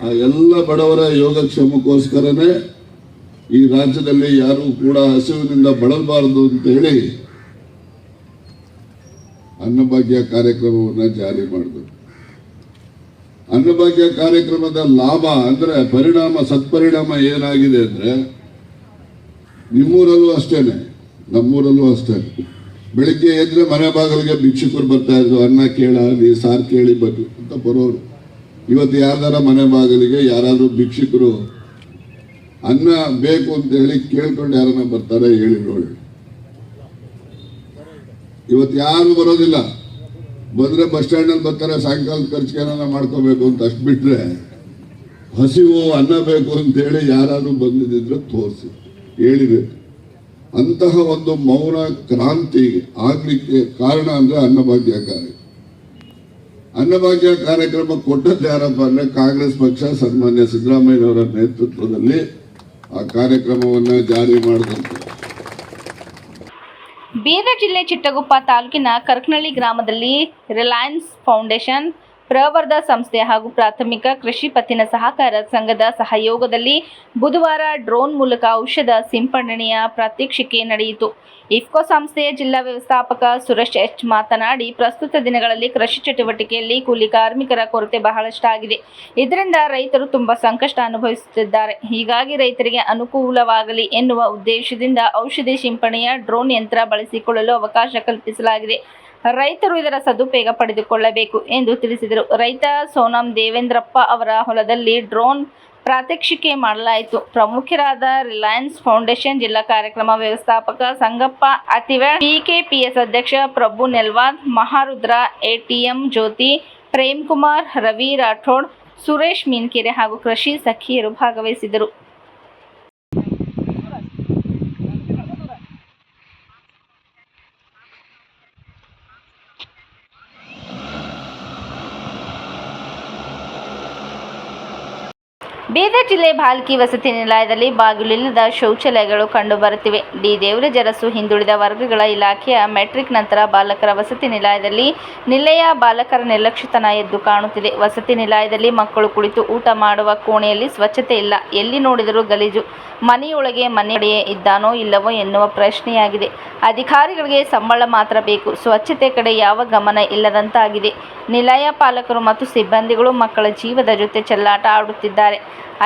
ಆ ಎಲ್ಲ ಬಡವರ ಯೋಗಕ್ಷೇಮಕ್ಕೋಸ್ಕರನೇ ಈ ರಾಜ್ಯದಲ್ಲಿ ಯಾರು ಕೂಡ ಹಸಿವಿನಿಂದ ಬಳಲಬಾರದು ಅಂತ ಹೇಳಿ ಅನ್ನಭಾಗ್ಯ ಕಾರ್ಯಕ್ರಮವನ್ನು ಜಾರಿ ಮಾಡಬೇಕು. ಅನ್ನಭಾಗ್ಯ ಕಾರ್ಯಕ್ರಮದ ಲಾಭ ಅಂದ್ರೆ ಪರಿಣಾಮ, ಸತ್ಪರಿಣಾಮ ಏನಾಗಿದೆ ಅಂದ್ರೆ ನಿಮ್ಮೂರಲ್ಲೂ ಅಷ್ಟೇನೆ, ನಮ್ಮೂರಲ್ಲೂ ಅಷ್ಟೇ. ಬೆಳಿಗ್ಗೆ ಎದ್ರೆ ಮನೆ ಬಾಗಿಲಿಗೆ ಭಿಕ್ಷುಕರು ಬರ್ತಾ ಇದ್ರು, ಅನ್ನ ನೀ ಸಾರ್ ಕೇಳಿ ಬರ್ರಿ ಅಂತ ಬರೋರು. ಇವತ್ತು ಯಾರ್ದಾರ ಮನೆ ಬಾಗಿಲಿಗೆ ಯಾರಾದ್ರೂ ಭಿಕ್ಷುಕರು ಅನ್ನ ಬೇಕು ಅಂತ ಹೇಳಿ ಕೇಳ್ಕೊಂಡು ಯಾರನ್ನ ಬರ್ತಾರೆ ಹೇಳಿ ನೋಡಿ. ಇವತ್ತು ಯಾರು ಬರೋದಿಲ್ಲ. ಬಂದ್ರೆ ಬಸ್ ಸ್ಟ್ಯಾಂಡಲ್ಲಿ ಬರ್ತಾರೆ, ಸಾಯಂಕಾಲದ ಖರ್ಚಿಗೆ ಏನಾರ ಮಾಡ್ಕೋಬೇಕು ಅಂತ ಅಷ್ಟು ಬಿಟ್ರೆ ಹಸಿವು ಅನ್ನ ಬೇಕು ಅಂತ ಹೇಳಿ ಯಾರಾದ್ರೂ ಬಂದಿದ್ರೆ ತೋರಿಸಿ. ಹೇಳಿದೆ. ಅಂತಹ ಒಂದು ಮೌನ ಕ್ರಾಂತಿ ಆಗ್ಲಿಕ್ಕೆ ಕಾರಣ ಅಂದ್ರೆ ಅನ್ನಭಾಗ್ಯ ಕಾರ್ಯಕ್ರಮ ಅನ್ನಭಾಗ್ಯ ಕಾರ್ಯಕ್ರಮ ಕೊಟ್ಟದ್ದು ಯಾರಪ್ಪ ಅಂದ್ರೆ ಕಾಂಗ್ರೆಸ್ ಪಕ್ಷ, ಸನ್ಮಾನ್ಯ ಸಿದ್ದರಾಮಯ್ಯನವರ ನೇತೃತ್ವದಲ್ಲಿ ಆ ಕಾರ್ಯಕ್ರಮವನ್ನು ಜಾರಿ ಮಾಡಿದಂತೆ ಬೀದರ್ ಜಿಲ್ಲೆ ಚಿಟ್ಟಗುಪ್ಪ ತಾಲೂಕಿನ ಕರ್ಕನಳ್ಳಿ ಗ್ರಾಮದಲ್ಲಿ ರಿಲಯನ್ಸ್ ಫೌಂಡೇಶನ್ ಪ್ರವರ್ಧ ಸಂಸ್ಥೆ ಹಾಗೂ ಪ್ರಾಥಮಿಕ ಕೃಷಿ ಪತ್ತಿನ ಸಹಕಾರ ಸಂಘದ ಸಹಯೋಗದಲ್ಲಿ ಬುಧವಾರ ಡ್ರೋನ್ ಮೂಲಕ ಔಷಧ ಸಿಂಪಡಣೆಯ ಪ್ರಾತ್ಯಕ್ಷಿಕೆ ನಡೆಯಿತು. ಇಫ್ಕೋ ಸಂಸ್ಥೆಯ ಜಿಲ್ಲಾ ವ್ಯವಸ್ಥಾಪಕ ಸುರೇಶ್ ಎಚ್ ಮಾತನಾಡಿ, ಪ್ರಸ್ತುತ ದಿನಗಳಲ್ಲಿ ಕೃಷಿ ಚಟುವಟಿಕೆಯಲ್ಲಿ ಕೂಲಿ ಕಾರ್ಮಿಕರ ಕೊರತೆ ಬಹಳಷ್ಟಾಗಿದೆ. ಇದರಿಂದ ರೈತರು ತುಂಬಾ ಸಂಕಷ್ಟ ಅನುಭವಿಸುತ್ತಿದ್ದಾರೆ. ಹೀಗಾಗಿ ರೈತರಿಗೆ ಅನುಕೂಲವಾಗಲಿ ಎನ್ನುವ ಉದ್ದೇಶದಿಂದ ಔಷಧಿ ಸಿಂಪಡಣೆಯ ಡ್ರೋನ್ ಯಂತ್ರ ಬಳಸಿಕೊಳ್ಳಲು ಅವಕಾಶ ಕಲ್ಪಿಸಲಾಗಿದೆ. ರೈತರು ಇದರ ಸದುಪಯೋಗ ಪಡೆದುಕೊಳ್ಳಬೇಕು ಎಂದು ತಿಳಿಸಿದರು. ರೈತ ಸೋನಂ ದೇವೇಂದ್ರಪ್ಪ ಅವರ ಹೊಲದಲ್ಲಿ ಡ್ರೋನ್ ಪ್ರಾತ್ಯಕ್ಷಿಕೆ ಮಾಡಲಾಯಿತು. ಪ್ರಮುಖರಾದ ರಿಲಯನ್ಸ್ ಫೌಂಡೇಶನ್ ಜಿಲ್ಲಾ ಕಾರ್ಯಕ್ರಮ ವ್ಯವಸ್ಥಾಪಕ ಸಂಗಪ್ಪ ಅತಿವ ಪಿಕೆಪಿಎಸ್ ಅಧ್ಯಕ್ಷ ಪ್ರಭು ನೆಲ್ವಾದ್ ಮಹಾರುದ್ರ ಎಟಿಎಂ ಜ್ಯೋತಿ ಪ್ರೇಮ್ ಕುಮಾರ್ ರವಿ ರಾಠೋಡ್, ಸುರೇಶ್ ಮೀನ್ಕೆರೆ ಹಾಗೂ ಕೃಷಿ ಸಖಿಯರು ಭಾಗವಹಿಸಿದರು. ಬೀದರ್ ಜಿಲ್ಲೆ ಬಾಲ್ಕಿ ವಸತಿ ನಿಲಯದಲ್ಲಿ ಬಾಗಿಲಿಲ್ಲದ ಶೌಚಾಲಯಗಳು ಕಂಡುಬರುತ್ತಿವೆ. ಡಿ ದೇವರಜರಸು ಹಿಂದುಳಿದ ವರ್ಗಗಳ ಇಲಾಖೆಯ ಮೆಟ್ರಿಕ್ ನಂತರ ಬಾಲಕರ ವಸತಿ ನಿಲಯದಲ್ಲಿ ನಿಲಯ ಬಾಲಕರ ನಿರ್ಲಕ್ಷ್ಯತನ ಎದ್ದು ಕಾಣುತ್ತಿದೆ. ವಸತಿ ನಿಲಯದಲ್ಲಿ ಮಕ್ಕಳು ಕುಳಿತು ಊಟ ಮಾಡುವ ಕೋಣೆಯಲ್ಲಿ ಸ್ವಚ್ಛತೆ ಇಲ್ಲ. ಎಲ್ಲಿ ನೋಡಿದರೂ ಗಲೀಜು. ಮನೆಯೊಳಗೆ ಮನೆಯಡೆಯೇ ಇದ್ದಾನೋ ಇಲ್ಲವೋ ಎನ್ನುವ ಪ್ರಶ್ನೆಯಾಗಿದೆ. ಅಧಿಕಾರಿಗಳಿಗೆ ಸಂಬಳ ಮಾತ್ರ ಬೇಕು. ಸ್ವಚ್ಛತೆ ಕಡೆ ಯಾವ ಗಮನ ಇಲ್ಲದಂತಾಗಿದೆ. ನಿಲಯ ಪಾಲಕರು ಮತ್ತು ಸಿಬ್ಬಂದಿಗಳು ಮಕ್ಕಳ ಜೀವದ ಜೊತೆ ಚೆಲ್ಲಾಟ ಆಡುತ್ತಿದ್ದಾರೆ.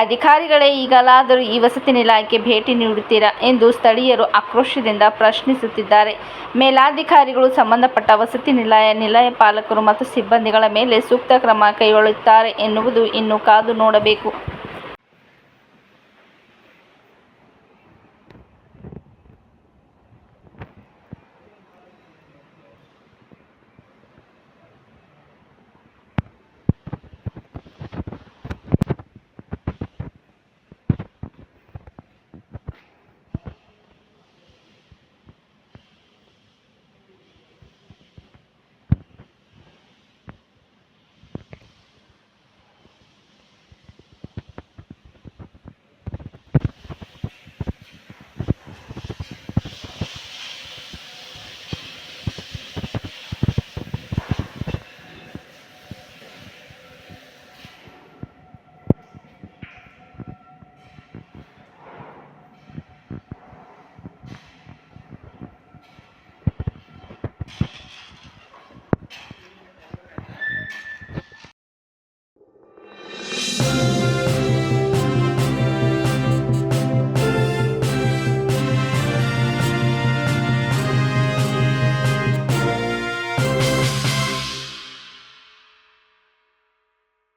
ಅಧಿಕಾರಿಗಳೇ, ಈಗಲಾದರೂ ಈ ವಸತಿ ನಿಲಯಕ್ಕೆ ಭೇಟಿ ನೀಡುತ್ತೀರಾ ಎಂದು ಸ್ಥಳೀಯರು ಆಕ್ರೋಶದಿಂದ ಪ್ರಶ್ನಿಸುತ್ತಿದ್ದಾರೆ. ಮೇಲಾಧಿಕಾರಿಗಳು ಸಂಬಂಧಪಟ್ಟ ವಸತಿ ನಿಲಯ ನಿಲಯ ಪಾಲಕರು ಮತ್ತು ಸಿಬ್ಬಂದಿಗಳ ಮೇಲೆ ಸೂಕ್ತ ಕ್ರಮ ಕೈಗೊಳ್ಳುತ್ತಾರೆ ಎನ್ನುವುದು ಇನ್ನು ಕಾದು ನೋಡಬೇಕು.